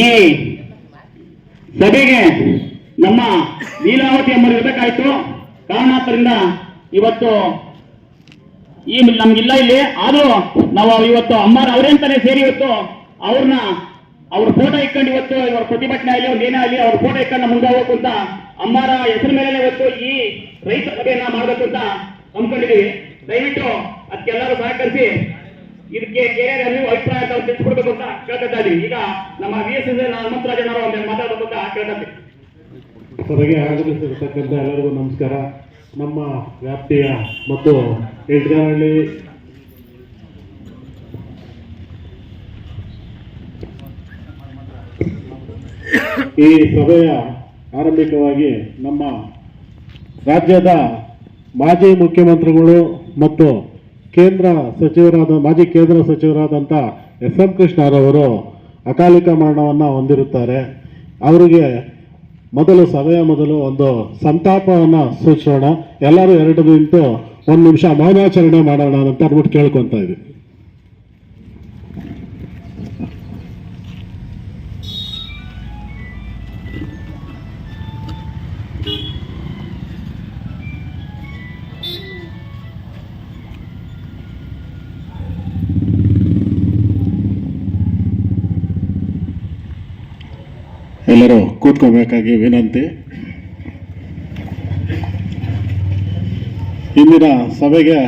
ಈ ಸಭೆಗೆ ನಮ್ಮ ಲೀಲಾವತಿ ಅಮ್ಮರು ಇರಬೇಕಾಯ್ತು. ಕಾರಣಾಂತರಿಂದ ಇವತ್ತು ಈ ನಮ್ಗಿಲ್ಲ ಇಲ್ಲಿ. ಆದ್ರೂ ನಾವು ಇವತ್ತು ಅಮ್ಮರ ಅವರೇಂತಾನೆ ಸೇರಿ ಇವತ್ತು ಅವ್ರನ್ನ ಅವ್ರ ಫೋಟೋ ಇಟ್ಕೊಂಡು ಇವತ್ತು ಇವ್ರ ಪ್ರತಿಭಟನೆ ಆಗಲಿ, ಅವ್ರ ಏನೇ ಆಗಲಿ, ಅವ್ರ ಫೋಟೋ ಇಟ್ಕೊಂಡು ಮುಂದೆ ಹೋಗ್ಬೇಕು ಅಂತ ಅಮ್ಮರ ಹೆಸರು ಮೇಲೆ ಇವತ್ತು ಈ ರೈತ ಸಭೆಯನ್ನ ಮಾಡಬೇಕು ಅಂತ ಅಂದ್ಕೊಂಡಿದ್ದೀವಿ ದಯವಿಟ್ಟು ಅದಕ್ಕೆಲ್ಲರೂ ಸಹಕರಿಸಿ ಇದಕ್ಕೆ ಬೇರೆ ನೀವು ಅಭಿಪ್ರಾಯ ತಿಳಿಸ್ಕೊಡ್ಬೇಕು ಅಂತ ಕೇಳ್ತಾ ಇದ್ದೀವಿ ಈಗ ನಮ್ಮ ವಿ ಎಸ್ ಎಸ್ ಹನುಮಂತರಾಜನವರು ಒಂದು ಮಾತಾಡಬೇಕು ಅಂತ ಕೇಳ್ತಾ ಇದ್ದೀವಿ. ಆಗಮಿಸಿರ್ತಕ್ಕಂಥ ಎಲ್ಲರಿಗೂ ನಮಸ್ಕಾರ ನಮ್ಮ ವ್ಯಾಪ್ತಿಯ ಮತ್ತು ಎಡ್ಗಾರಹಳ್ಳಿ ಈ ಸಭೆಯ ಆರಂಭಿಕವಾಗಿ ನಮ್ಮ ರಾಜ್ಯದ ಮಾಜಿ ಮುಖ್ಯಮಂತ್ರಿಗಳು ಮತ್ತು ಕೇಂದ್ರ ಸಚಿವರಾದ, ಮಾಜಿ ಕೇಂದ್ರ ಸಚಿವರಾದಂಥ ಎಸ್ ಎಂ ಕೃಷ್ಣರವರು ಅಕಾಲಿಕ ಮರಣವನ್ನು ಹೊಂದಿರುತ್ತಾರೆ. ಅವರಿಗೆ ಮೊದಲು ಸಭೆಯ ಮೊದಲು ಒಂದು ಸಂತಾಪವನ್ನು ಸೂಚಿಸೋಣ. ಎಲ್ಲರೂ ಎರಡು ನಿಂತು ಒಂದು ನಿಮಿಷ ಮೌನಾಚರಣೆ ಮಾಡೋಣ ಅಂತ ಅಂದ್ಬಿಟ್ಟು ಕೇಳ್ಕೊತಾ ಇದ್ದೀವಿ. ಎಲ್ಲರೂ ಕೂತ್ಕೋಬೇಕಾಗಿ ವಿನಂತಿ. ಇಂದಿನ ಸಭೆಗೆ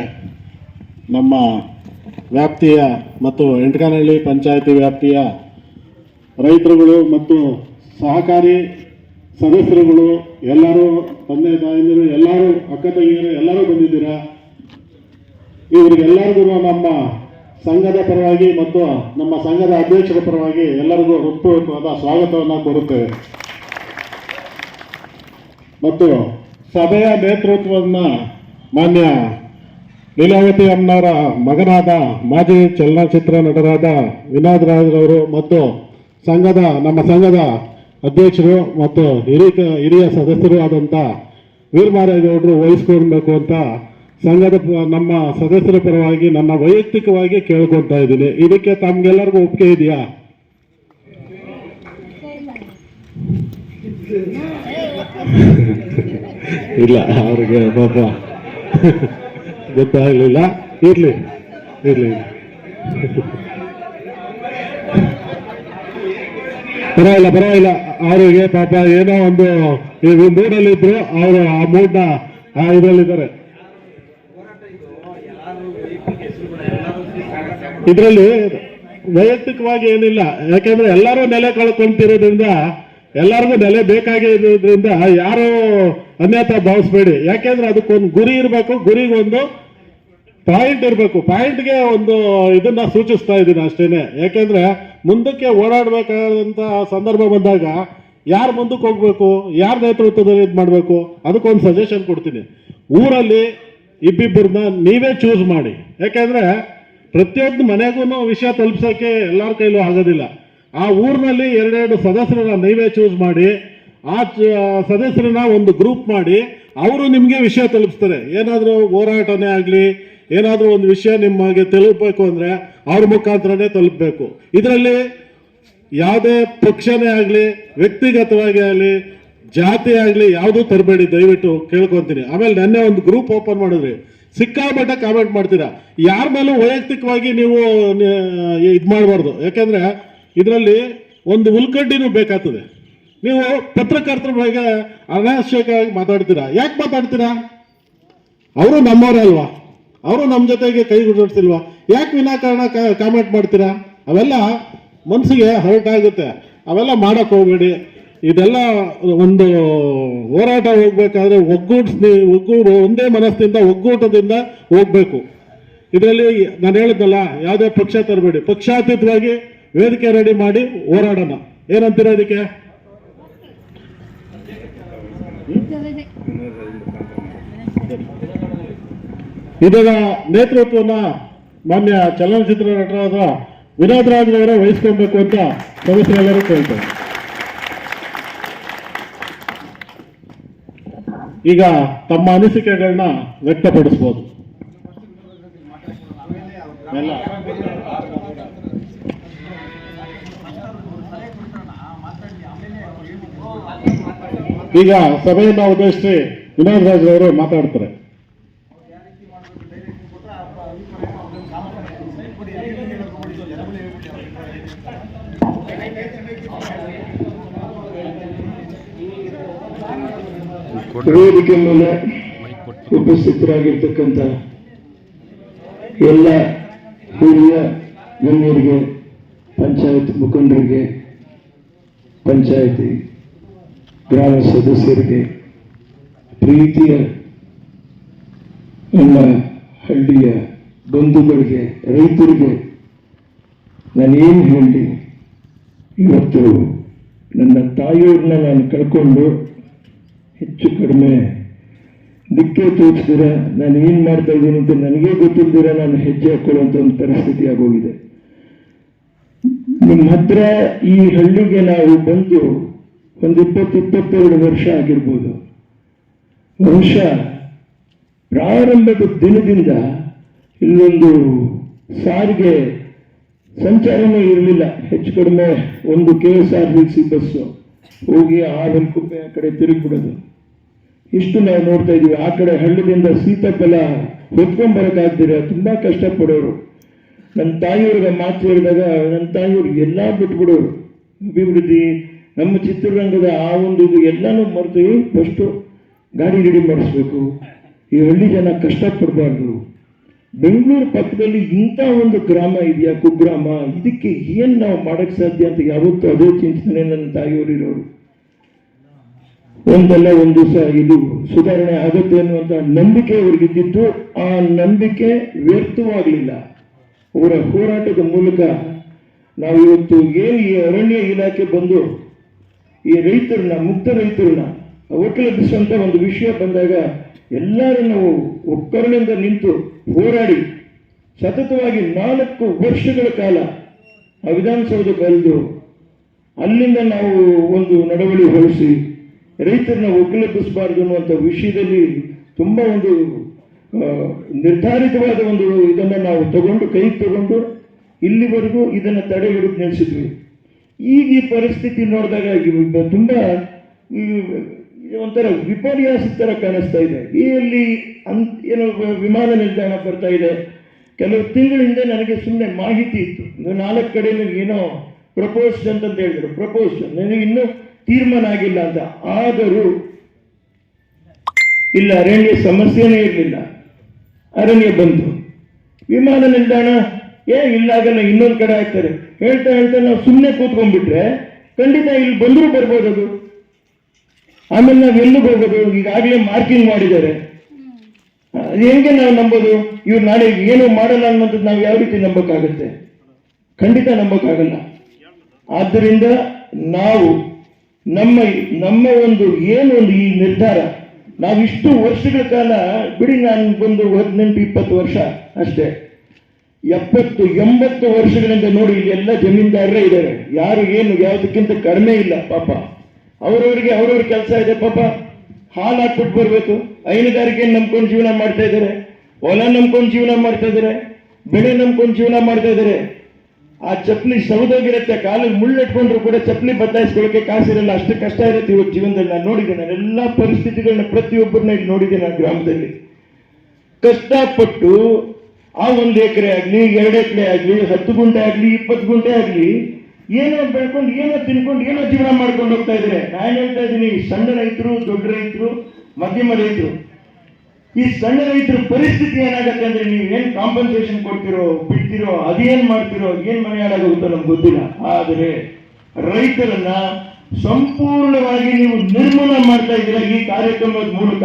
ನಮ್ಮ ವ್ಯಾಪ್ತಿಯ ಮತ್ತು ಎಂಟಕಾನಹಳ್ಳಿ ಪಂಚಾಯಿತಿ ವ್ಯಾಪ್ತಿಯ ರೈತರುಗಳು ಮತ್ತು ಸಹಕಾರಿ ಸದಸ್ಯರುಗಳು, ಎಲ್ಲರೂ ತಂದೆ ತಾಯಂದಿರು ಎಲ್ಲರೂ ಅಕ್ಕ ತಂಗಿಯರು, ಎಲ್ಲರೂ ಬಂದಿದ್ದೀರಾ? ಇವರಿಗೆಲ್ಲರಿಗೂ ನಮ್ಮ ಸಂಘದ ಪರವಾಗಿ ಮತ್ತು ನಮ್ಮ ಸಂಘದ ಅಧ್ಯಕ್ಷರ ಪರವಾಗಿ ಎಲ್ಲರಿಗೂ ಹೃತ್ಪೂರ್ವಕವಾದ ಸ್ವಾಗತವನ್ನು ಕೋರುತ್ತೇವೆ. ಮತ್ತು ಸಭೆಯ ನೇತೃತ್ವವನ್ನು ಮಾನ್ಯ ಲೀಲಾವತಿ ಅಮ್ಮನವರ ಮಗನಾದ ಮಾಜಿ ಚಲನಚಿತ್ರ ನಟರಾದ ವಿನೋದ್ ರಾಜ್ರವರು ಮತ್ತು ಸಂಘದ, ನಮ್ಮ ಸಂಘದ ಅಧ್ಯಕ್ಷರು ಮತ್ತು ಹಿರಿಯ ಹಿರಿಯ ಸದಸ್ಯರು ಆದಂಥ ವೀರಮಾರೇಗೌಡರು ವಹಿಸ್ಕೊಳ್ಬೇಕು ಅಂತ ಸಂಘದ ನಮ್ಮ ಸದಸ್ಯರ ಪರವಾಗಿ, ನನ್ನ ವೈಯಕ್ತಿಕವಾಗಿ ಕೇಳ್ಕೊತಾ ಇದ್ದೀನಿ. ಇದಕ್ಕೆ ತಮ್ಗೆಲ್ಲರಿಗೂ ಒಪ್ಪಿಗೆ ಇದೆಯಾ? ಇಲ್ಲ, ಅವ್ರಿಗೆ ಪಾಪ ಗೊತ್ತಾಗಲಿಲ್ಲ. ಇರಲಿ ಇರಲಿ. ಪರವಾಗಿಲ್ಲ ಪರವಾಗಿಲ್ಲ. ಅವರಿಗೆ ಪಾಪ ಏನೋ ಒಂದು ಮೂಡಲ್ಲಿ ಇದ್ರು, ಅವರು ಆ ಮೂಡ್ನ ಆ ಇದರಲ್ಲಿದ್ದಾರೆ. ಇದರಲ್ಲಿ ವೈಯಕ್ತಿಕವಾಗಿ ಏನಿಲ್ಲ. ಯಾಕೆಂದ್ರೆ ಎಲ್ಲರೂ ನೆಲೆ ಕಳ್ಕೊಂತಿರೋದ್ರಿಂದ, ಎಲ್ಲರಿಗೂ ನೆಲೆ ಬೇಕಾಗೇ ಇರೋದ್ರಿಂದ ಯಾರು ಅನ್ಯತಾ ಭಾವಿಸ್ಬೇಡಿ. ಯಾಕೆಂದ್ರೆ ಅದಕ್ಕೊಂದು ಗುರಿ ಇರಬೇಕು, ಗುರಿಗೊಂದು ಪಾಯಿಂಟ್ ಇರಬೇಕು. ಪಾಯಿಂಟ್ಗೆ ಒಂದು ಇದನ್ನ ಸೂಚಿಸ್ತಾ ಇದ್ದೀನಿ ಅಷ್ಟೇನೆ. ಯಾಕೆಂದ್ರೆ ಮುಂದಕ್ಕೆ ಓಡಾಡಬೇಕಾದಂತ ಸಂದರ್ಭ ಬಂದಾಗ ಯಾರು ಮುಂದಕ್ಕೆ ಹೋಗ್ಬೇಕು, ಯಾರ ನೇತೃತ್ವದಲ್ಲಿ ಇದು ಮಾಡಬೇಕು, ಅದಕ್ಕೊಂದು ಸಜೆಷನ್ ಕೊಡ್ತೀನಿ. ಊರಲ್ಲಿ ಇಬ್ಬಿಬ್ಬರನ್ನ ನೀವೇ ಚೂಸ್ ಮಾಡಿ. ಯಾಕೆಂದ್ರೆ ಪ್ರತಿಯೊಂದು ಮನೆಗೂ ವಿಷಯ ತಲುಪಿಸೋಕೆ ಎಲ್ಲರ ಕೈಲೂ ಆಗೋದಿಲ್ಲ. ಆ ಊರಿನಲ್ಲಿ ಎರಡೆರಡು ಸದಸ್ಯರನ್ನ ನೀವೇ ಚೂಸ್ ಮಾಡಿ, ಆ ಸದಸ್ಯರನ್ನ ಒಂದು ಗ್ರೂಪ್ ಮಾಡಿ, ಅವರು ನಿಮಗೆ ವಿಷಯ ತಲುಪಿಸ್ತಾರೆ. ಏನಾದರೂ ಹೋರಾಟನೇ ಆಗಲಿ, ಏನಾದರೂ ಒಂದು ವಿಷಯ ನಿಮಗೆ ತಲುಪಬೇಕು ಅಂದರೆ ಅವ್ರ ಮುಖಾಂತರನೇ ತಲುಪಬೇಕು. ಇದರಲ್ಲಿ ಯಾವುದೇ ಪಕ್ಷನೇ ಆಗಲಿ, ವ್ಯಕ್ತಿಗತವಾಗಿ ಆಗಲಿ, ಜಾತಿ ಆಗಲಿ, ಯಾವುದೂ ತರಬೇಡಿ, ದಯವಿಟ್ಟು ಕೇಳ್ಕೊತೀನಿ. ಆಮೇಲೆ ನೆನ್ನೆ ಒಂದು ಗ್ರೂಪ್ ಓಪನ್ ಮಾಡಿದ್ರಿ. ಸಿಕ್ಕಾಪಟ್ಟೆ ಕಾಮೆಂಟ್ ಮಾಡ್ತೀರಾ? ಯಾರ ಮೇಲೂ ವೈಯಕ್ತಿಕವಾಗಿ ನೀವು ಇದು ಮಾಡಬಾರ್ದು. ಯಾಕೆಂದರೆ ಇದರಲ್ಲಿ ಒಂದು ಉಲ್ಕಡ್ಡಿನೂ ಬೇಕಾಗ್ತದೆ. ನೀವು ಪತ್ರಕರ್ತರ ಬಗ್ಗೆ ಅನಾವಶ್ಯಕವಾಗಿ ಮಾತಾಡ್ತೀರಾ? ಯಾಕೆ ಮಾತಾಡ್ತೀರಾ? ಅವರು ನಮ್ಮವರೇ ಅಲ್ವಾ? ಅವರು ನಮ್ಮ ಜೊತೆಗೆ ಕೈ ಗುಡ್ಸಿಲ್ವಾ ಯಾಕೆ ವಿನಾಕಾರಣ ಕಾಮೆಂಟ್ ಮಾಡ್ತೀರಾ? ಅವೆಲ್ಲ ಮನಸ್ಸಿಗೆ ಹರ್ಟ್ ಆಗುತ್ತೆ. ಅವೆಲ್ಲ ಮಾಡೋಕ್ಕೆ ಹೋಗ್ಬೇಡಿ. ಇದೆಲ್ಲ ಒಂದು ಹೋರಾಟ ಹೋಗ್ಬೇಕಾದ್ರೆ ಒಗ್ಗೂಡ್ಸ್ ಒಗ್ಗೂಡು ಒಂದೇ ಮನಸ್ಸಿನಿಂದ ಒಗ್ಗೂಟದಿಂದ ಹೋಗ್ಬೇಕು. ಇದರಲ್ಲಿ ನಾನು ಹೇಳಿದ್ನಲ್ಲ, ಯಾವುದೇ ಪಕ್ಷ ತರಬೇಡಿ. ಪಕ್ಷಾತೀತವಾಗಿ ವೇದಿಕೆ ರೆಡಿ ಮಾಡಿ ಹೋರಾಡೋಣ. ಏನಂತೀರ ಇದಕ್ಕೆ? ಇದರ ನೇತೃತ್ವನ ಮಾನ್ಯ ಚಲನಚಿತ್ರ ನಟರಾದ ವಿನೋದ್ ರಾಜ್ರವರೇ ವಹಿಸ್ಕೊಬೇಕು ಅಂತ ಸದಸ್ಯರೆಲ್ಲರೂ ಕೇಳ್ತಾರೆ. ಈಗ ತಮ್ಮ ಅನಿಸಿಕೆಗಳನ್ನ ವ್ಯಕ್ತಪಡಿಸ್ಬೋದು. ಈಗ ಸಭೆಯನ್ನು ಉದ್ದೇಶಿಸಿ ವಿನೋದ್ ರಾಜ್ರವರು ಮಾತಾಡ್ತಾರೆ. ವೇದಿಕೆ ಮೇಲೆ ಉಪಸ್ಥಿತರಾಗಿರ್ತಕ್ಕಂಥ ಎಲ್ಲ ಹಿರಿಯ ಗಣ್ಯರಿಗೆ ಪಂಚಾಯತ್ ಮುಖಂಡರಿಗೆ ಪಂಚಾಯತಿ ಗ್ರಾಮ ಸದಸ್ಯರಿಗೆ ಪ್ರೀತಿಯ ನಮ್ಮ ಹಳ್ಳಿಯ ಬಂಧುಗಳಿಗೆ ರೈತರಿಗೆ ನಾನೇನು ಹೇಳಿ ಇವತ್ತು ನನ್ನ ತಾಯಿಯವ್ರನ್ನ ನಾನು ಕಳ್ಕೊಂಡು ಹೆಚ್ಚು ಕಡಿಮೆ ದಿಕ್ಕೆ ತೋರಿಸಿದ್ರ ನಾನು ಏನು ಮಾಡ್ತಾ ಇದ್ದೀನಿ ಅಂತ ನನಗೆ ಗೊತ್ತಿಲ್ದಿರ ನಾನು ಹೆಜ್ಜೆ ಹಾಕೊಳ್ಳುವಂಥ ಒಂದು ಪರಿಸ್ಥಿತಿ ಆಗೋಗಿದೆ. ನಿಮ್ಮ ಹತ್ರ ಈ ಹಳ್ಳಿಗೆ ನಾವು ಬಂದು ಒಂದು ಇಪ್ಪತ್ತು ಇಪ್ಪತ್ತೆರಡು ವರ್ಷ ಆಗಿರ್ಬೋದು. ಬಹುಶಃ ಪ್ರಾರಂಭದ ದಿನದಿಂದ ಇಲ್ಲೊಂದು ಸಾರಿಗೆ ಸಂಚಾರನೇ ಇರಲಿಲ್ಲ. ಹೆಚ್ಚು ಕಡಿಮೆ ಒಂದು K S R B C bus ಹೋಗಿ ಆವಲ್ಕುಪ್ಪೆ ಆ ಕಡೆ ತಿರುಗಿಬಿಡೋದು. ಇಷ್ಟು ನಾವು ನೋಡ್ತಾ ಇದ್ದೀವಿ. ಆ ಕಡೆ ಹಳ್ಳದಿಂದ ಸೀತಾಫಲ ಹೊತ್ಕೊಂಡ್ ತುಂಬ ಕಷ್ಟಪಡೋರು. ನನ್ನ ತಾಯಿಯವ್ರಿಗೆ ಮಾತು ಹೇಳಿದಾಗ ನನ್ನ ತಾಯಿಯವ್ರು ಎಲ್ಲ ಬಿಟ್ಬಿಡೋರು. ಅಭಿವೃದ್ಧಿ, ನಮ್ಮ ಚಿತ್ರರಂಗದ ಆ ಒಂದು ಇದು ಎಲ್ಲನೂ ಮರ್ತೀವಿ ಫಸ್ಟು ಗಾಡಿ ರೆಡಿ ಮಾಡಿಸ್ಬೇಕು. ಈ ಹಳ್ಳಿ ಜನ ಕಷ್ಟಪಡಬಾರ್ದು. ಬೆಂಗಳೂರು ಪಕ್ಕದಲ್ಲಿ ಇಂಥ ಒಂದು ಗ್ರಾಮ ಇದೆಯಾ, ಕುಗ್ರಾಮ? ಇದಕ್ಕೆ ಏನು ನಾವು ಮಾಡಕ್ ಸಾಧ್ಯ ಅಂತ ಯಾವತ್ತೂ ಅದೇ ಚಿಂತನೆ ನನ್ನ ತಾಯಿಯವರು ಇರೋರು. ಒಂದಲ್ಲ ಒಂದು ದಿವಸ ಇದು ಸುಧಾರಣೆ ಆಗುತ್ತೆ ಅನ್ನುವಂತ ನಂಬಿಕೆ ಅವರಿಗಿದ್ದಿತ್ತು ಆ ನಂಬಿಕೆ ವ್ಯರ್ಥವಾಗಲಿಲ್ಲ. ಅವರ ಹೋರಾಟದ ಮೂಲಕ ನಾವು ಇವತ್ತು ಏನು ಈ ಅರಣ್ಯ ಇಲಾಖೆ ಬಂದು ಈ ರೈತರನ್ನ, ಮುಕ್ತ ರೈತರನ್ನ ಒಕ್ಕಲೆಬ್ಬಿಸುವಂತ ಒಂದು ವಿಷಯ ಬಂದಾಗ ಎಲ್ಲರೂ ನಾವು ಒಕ್ಕರಣೆಯಿಂದ ನಿಂತು ಹೋರಾಡಿ ಸತತವಾಗಿ ನಾಲ್ಕು ವರ್ಷಗಳ ಕಾಲ ಆ ವಿಧಾನಸೌಧ ಕಲಿದು ಅಲ್ಲಿಂದ ನಾವು ಒಂದು ನಡವಳಿ ಹೊರಿಸಿ ರೈತರನ್ನ ಒಕ್ಕಲೆಬ್ಬಿಸಬಾರದು ಅನ್ನುವಂಥ ವಿಷಯದಲ್ಲಿ ತುಂಬ ಒಂದು ನಿರ್ಧಾರಿತವಾದ ಒಂದು ಇದನ್ನು ನಾವು ತಗೊಂಡು, ಕೈ ತಗೊಂಡು ಇಲ್ಲಿವರೆಗೂ ಇದನ್ನು ತಡೆ ಹಿಡಿದು ನಿಲ್ಲಿಸಿದ್ವಿ ಈಗ ಈ ಪರಿಸ್ಥಿತಿ ನೋಡಿದಾಗ ತುಂಬ ಒಂಥರ ವಿಪರ್ಯಾಸ ತರ ಕಾಣಿಸ್ತಾ ಇದೆ. ಈ ಅಲ್ಲಿ ಅನ್ ಏನೋ ವಿಮಾನ ನಿಲ್ದಾಣ ಬರ್ತಾ ಇದೆ. ಕೆಲವು ತಿಂಗಳ ಹಿಂದೆ ನನಗೆ ಸುಮ್ಮನೆ ಮಾಹಿತಿ ಇತ್ತು. ನಾಲ್ಕು ಕಡೆಯಲ್ಲಿ ಏನೋ ಪ್ರಪೋಸ್ಡ್ ಅಂತ ಹೇಳಿದ್ರು. ಪ್ರಪೋಸ್ಡ್. ನನಗೆ ಇನ್ನೂ ತೀರ್ಮಾನ ಆಗಿಲ್ಲ ಅಂತ ಆದರೂ ಇಲ್ಲ ಅರಣ್ಯ ಸಮಸ್ಯೆನೇ ಇರಲಿಲ್ಲ. ಅರಣ್ಯ ಬಂತು. ವಿಮಾನ ನಿಲ್ದಾಣ ಏ ಇಲ್ಲ ಆಗಲ್ಲ ಇನ್ನೊಂದು ಕಡೆ ಹಾಕ್ತಾರೆ ಹೇಳ್ತಾ ಹೇಳ್ತಾ ನಾವು ಸುಮ್ಮನೆ ಕೂತ್ಕೊಂಡ್ಬಿಟ್ರೆ ಖಂಡಿತ ಇಲ್ಲಿ ಬಂದರೂ ಬರ್ಬೋದು ಅದು. ಆಮೇಲೆ ನಾವು ಎಲ್ಲಿಗೆ ಹೋಗೋದು? ಈಗಾಗಲೇ ಮಾರ್ಕಿಂಗ್ ಮಾಡಿದ್ದಾರೆ. ಹೆಂಗೆ ನಾವು ನಂಬೋದು? ಇವ್ರು ನಾಳೆ ಏನು ಮಾಡಲ್ಲ ಅನ್ನೋದು ನಾವು ಯಾವ ರೀತಿ ನಂಬಕ್ಕಾಗತ್ತೆ? ಖಂಡಿತ ನಂಬಕ್ಕಾಗಲ್ಲ. ಆದ್ದರಿಂದ ನಾವು ನಮ್ಮ ನಮ್ಮ ಒಂದು ಏನು ಒಂದು ಈ ನಿರ್ಧಾರ? ನಾವಿಷ್ಟು ವರ್ಷಗಳ ಕಾಲ, ಬಿಡಿ ನಾನು ಬಂದು ಹದಿನೆಂಟು, ಇಪ್ಪತ್ತು ವರ್ಷ ಅಷ್ಟೇ. ಎಪ್ಪತ್ತು, ಎಂಬತ್ತು ವರ್ಷಗಳಿಂದ ನೋಡಿ ಎಲ್ಲ ಜಮೀನ್ದಾರರೇ ಇದ್ದಾರೆ. ಯಾರು ಏನು ಯಾವುದಕ್ಕಿಂತ ಕಡಿಮೆ ಇಲ್ಲ, ಪಾಪ. ಅವರವರಿಗೆ ಅವ್ರವ್ರ ಕೆಲಸ ಇದೆ, ಪಾಪ. ಹಾಲು ಹಾಕ್ಬಿಟ್ಟು ಬರಬೇಕು. ಹೈನುಗಾರಿಕೆ ನಂಬ್ಕೊಂಡು ಜೀವನ ಮಾಡ್ತಾ ಇದ್ದಾರೆ. ಹೊಲ ನಂಬ್ಕೊಂಡು ಜೀವನ ಮಾಡ್ತಾ ಇದ್ದಾರೆ. ಬೆಳೆ ನಂಬ್ಕೊಂಡು ಜೀವನ ಮಾಡ್ತಾ ಇದ್ದಾರೆ. ಆ ಚಪ್ಪಲಿ ಸೌದೋಗಿರುತ್ತೆ ಕಾಲಿಗೆ ಮುಳ್ಳಿಟ್ಕೊಂಡ್ರು ಕೂಡ ಚಪ್ಪಲಿ ಬದಲಾಯಿಸ್ಕೊಳ್ಳೋಕೆ ಕಾಸಿರಲ್ಲ, ಅಷ್ಟು ಕಷ್ಟ ಇರುತ್ತೆ ಇವತ್ತು ಜೀವನದಲ್ಲಿ. ನಾನು ನೋಡಿದ್ದೇನೆ, ನಾನು ಎಲ್ಲ ಪರಿಸ್ಥಿತಿಗಳನ್ನ ಪ್ರತಿಯೊಬ್ಬರನ್ನ ಇಲ್ಲಿ ನೋಡಿದ್ದೇನೆ ನಾನು ಗ್ರಾಮದಲ್ಲಿ. ಕಷ್ಟಪಟ್ಟು ಆ ಒಂದು ಎಕರೆ ಆಗಲಿ, ಎರಡು ಎಕರೆ ಆಗಲಿ, ಹತ್ತು ಗುಂಟೆ ಆಗಲಿ, ಇಪ್ಪತ್ತು ಗುಂಟೆ ಆಗಲಿ, ಏನೋ ಬೆಳ್ಕೊಂಡು, ಏನೋ ತಿನ್ಕೊಂಡು, ಏನೋ ಜೀವನ ಮಾಡ್ಕೊಂಡು ಹೋಗ್ತಾ ಇದ್ದಾರೆ. ನಾನು ಹೇಳ್ತಾ ಇದ್ದೀನಿ, ಸಣ್ಣ ರೈತರು, ದೊಡ್ಡ ರೈತರು, ಮಧ್ಯಮ ರೈತರು ಈ ಸಣ್ಣ ರೈತರ ಪರಿಸ್ಥಿತಿ ಏನಾಗತ್ತೆ ಅಂದ್ರೆ ನೀವು ಏನ್ ಕಾಂಪನ್ಸೇಷನ್ ಕೊಡ್ತಿರೋ, ಬಿಡ್ತಿರೋ, ಅದೇನ್ ಮಾಡ್ತಿರೋ, ಏನ್ ಮನೆ ಹಾಳಾಗುತ್ತೋ ನಮ್ಗೆ ಗೊತ್ತಿಲ್ಲ. ಆದರೆ ರೈತರನ್ನ ಸಂಪೂರ್ಣವಾಗಿ ನೀವು ನಿರ್ಮೂಲ ಮಾಡ್ತಾ ಇದ್ದೀರಾ ಈ ಕಾರ್ಯಕ್ರಮದ ಮೂಲಕ.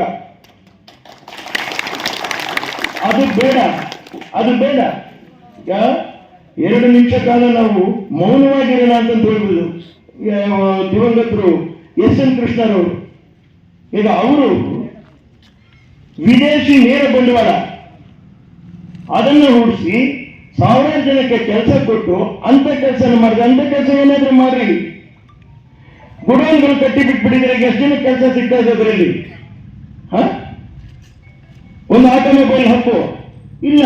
ಅದು ಬೇಡ. ಅದು ಬೇಡ. ಎರಡು ನಿಮಿಷ ಕಾಲ ನಾವು ಮೌನವಾಗಿರೋಣ ಅಂತ ಹೇಳ್ಬೋದು. ದಿವಂಗತರು ಎಸ್ ಎನ್ ಕೃಷ್ಣರವರು. ಈಗ ಅವರು ವಿದೇಶಿ ನೇರ ಬಂಡವಾಳ. ಅದನ್ನು ಹೂಡಿಸಿ ಸಾವಿರಾರು ಜನಕ್ಕೆ ಕೆಲಸ ಕೊಟ್ಟು ಅಂತ ಕೆಲಸ ಮಾಡಿದ್ರೆ ಅಂತ ಕೆಲಸ ಏನಾದ್ರೂ ಮಾಡ್ರಿ. ಗುಡೋನ್ಗಳು ಕಟ್ಟಿ ಬಿಟ್ಬಿಟ್ಟಿದ್ರೆ ಎಷ್ಟು ಜನ ಕೆಲಸ ಸಿಗ್ತಾ ಇದೆ ಅದರಲ್ಲಿ? ಒಂದು ಆಟೋಮೊಬೈಲ್ ಹಕ್ಕು? ಇಲ್ಲ.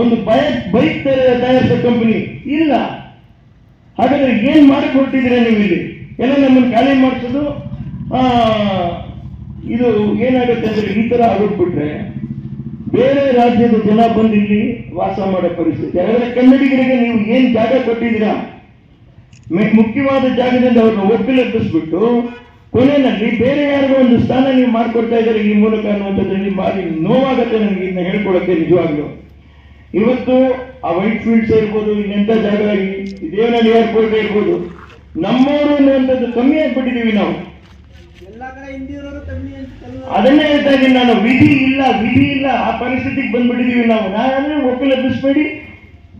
ಒಂದು ಬೈಕ್ ಬೈಕ್ ತಯಾರಿಸೋ ಕಂಪನಿ? ಇಲ್ಲ. ಹಾಗಾದ್ರೆ ಏನ್ ಮಾಡಿ ಹೊರಟಿದ್ದೀರಾ ನೀವು ಇಲ್ಲಿ ಎಲ್ಲ ನಮ್ಮನ್ನು ಖಾಲಿ ಮಾಡಿಸೋದು ಇದು ಏನಾಗುತ್ತೆ ಅಂದ್ರೆ ಈ ತರ ಆಗೋಗ್ಬಿಟ್ರೆ ಬೇರೆ ರಾಜ್ಯದ ಜನ ಬಂದು ಇಲ್ಲಿ ವಾಸ ಮಾಡೋ ಪರಿಸ್ಥಿತಿ. ಯಾಕಂದ್ರೆ ಕನ್ನಡಿಗರಿಗೆ ನೀವು ಏನ್ ಜಾಗ ಕೊಟ್ಟಿದ್ದೀರಾ? ಮುಖ್ಯವಾದ ಜಾಗದಿಂದ ಅವ್ರನ್ನ ಒಕ್ಕಲೆಬ್ಬಿಸ್ಬಿಟ್ಟು ಕೊನೆಯಲ್ಲಿ ಬೇರೆ ಯಾರಿಗೂ ಒಂದು ಸ್ಥಾನ ನೀವು ಮಾಡ್ಕೊಡ್ತಾ ಇದ್ದಾರೆ ಈ ಮೂಲಕ ಅನ್ನುವಂಥದ್ರಲ್ಲಿ ಭಾರಿ ನೋವಾಗತ್ತೆ ನನಗೆ ಇದನ್ನ ಹೇಳ್ಕೊಳಕ್ಕೆ ನಿಜವಾಗ್ಲು. ಇವತ್ತು ಆ ವೈಟ್ ಫೀಲ್ಡ್ಸ್ ಇರ್ಬೋದು, ಇನ್ನೆಂಥ ಜಾಗ ದೇವನಹಳ್ಳಿ ಏರ್ಪೋರ್ಟ್ ಇರ್ಬೋದು ನಮ್ಮವರು ಅನ್ನುವಂಥದ್ದು ಕಮ್ಮಿ ಆಗ್ಬಿಟ್ಟಿದೀವಿ ನಾವು. ಅದನ್ನೇ ಹೇಳ್ತಾ ಇದ್ದೀನಿ ನಾನು, ವಿಧಿ ಇಲ್ಲ ವಿಧಿ ಇಲ್ಲ, ಆ ಪರಿಸ್ಥಿತಿಗೆ ಬಂದ್ಬಿಟ್ಟಿದೀವಿ ನಾವು. ನಾನು ಒಕ್ಕಲೆಬ್ಬಿಸ್ಬೇಡಿ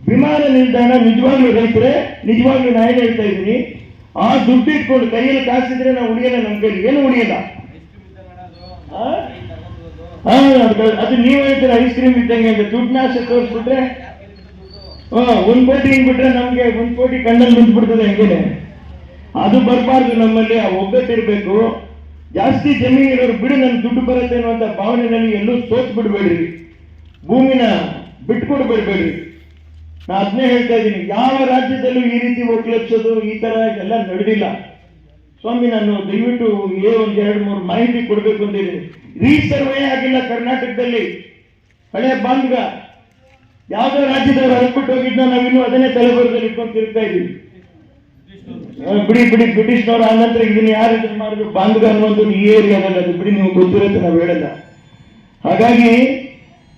ವಿಮಾನ ನಿಲ್ದಾಣ ನಿಜವಾಗ್ಲೂ ರೈತರೆ, ನಿಜವಾಗ್ಲೂ ನಾನು ಹೇಳ್ತಾ ಇದ್ದೀನಿ, ಆ ದುಡ್ಡು ಇಟ್ಕೊಂಡು ಕೈಯಲ್ಲಿ ಕಾಸಿದ್ರೆ ನಾವು ಉಳಿಯಲ್ಲ ನಮ್ಮ ಕೈಲಿ. ಏನು ಉಳಿಯಲ್ಲ? ಅದು- ನೀವು ಹೇಳ್ತೀರ ಐಸ್ ಕ್ರೀಮ್ ಇದ್ದಂಗೆ ಅಂತ ದುಡ್ಡು ನಾಶ ತೋರಿಸ್ಬಿಟ್ರೆ? ಹಾ, ಒಂದ್ ಕೋಟಿ ಹಿಂಗ್ಬಿಟ್ರೆ ನಮ್ಗೆ ಒಂದ್ ಕೋಟಿ ಕಣ್ಣಲ್ಲಿ ನಿಂತ್ಬಿಡ್ತದೆ ಹೆಂಗೇನೆ? ಅದು ಬರಬಾರ್ದು ನಮ್ಮಲ್ಲಿ, ಆ ಒಗ್ಗಟ್ಟಿರ್ಬೇಕು ಜಾಸ್ತಿ ಜಮೀನು ಇರೋರು ಬಿಡು ನನ್ ದುಡ್ಡು ಬರುತ್ತೆ ಅನ್ನುವಂತ ಭಾವನೆಯಲ್ಲಿ ಎಲ್ಲೂ ಸೋತ್ ಬಿಡ್ಬೇಡ್ರಿ. ಭೂಮಿನ ಬಿಟ್ಕೊಡ್ಬಿಡ್ಬೇಡ್ರಿ. ನಾ ಅದನ್ನೇ ಹೇಳ್ತಾ ಇದ್ದೀನಿ ಯಾವ ರಾಜ್ಯದಲ್ಲೂ ಈ ರೀತಿ ಒಕ್ಕಲೆಬ್ಸೋದು ಈ ತರ ಎಲ್ಲ ನಡೆದಿಲ್ಲ. ಸ್ವಾಮಿ ನಾನು ದಯವಿಟ್ಟು ಏ ಒಂದು ಎರಡು ಮೂರು ಮಾಹಿತಿ ಕೊಡ್ಬೇಕು ಅಂತಿದ್ದೀನಿ ರೀಸರ್ವೇ ಆಗಿಲ್ಲ ಕರ್ನಾಟಕದಲ್ಲಿ. ಹಳೆ ಬಾಂಧ್ಗ ಯಾವ್ದೋ ರಾಜ್ಯದವರು ಹೋಗಿದ್ದ ನಾವಿನ್ನು ಅದನ್ನೇ ತಲೆಬರದಲ್ಲಿ ಇಟ್ಕೊಂಡು ತಿರುಗ್ತಾ ಇದೀವಿ ಆ, ಬಿಡಿ ಬಿಡಿ, ಬ್ರಿಟಿಷ್ನವರು ಆ ನಂತರ ಇದನ್ನ ಯಾರು ಇದನ್ನ ಮಾಡಿದ್ರು ಬಾಂಧವ ಅನ್ನೋದು ಈ ಏರಿಯಾದಲ್ಲಿ ಅದು ಬಿಡಿ ನೀವು ಗೊತ್ತಿರುತ್ತೆ, ನಾವು ಹೇಳಲ್ಲ. ಹಾಗಾಗಿ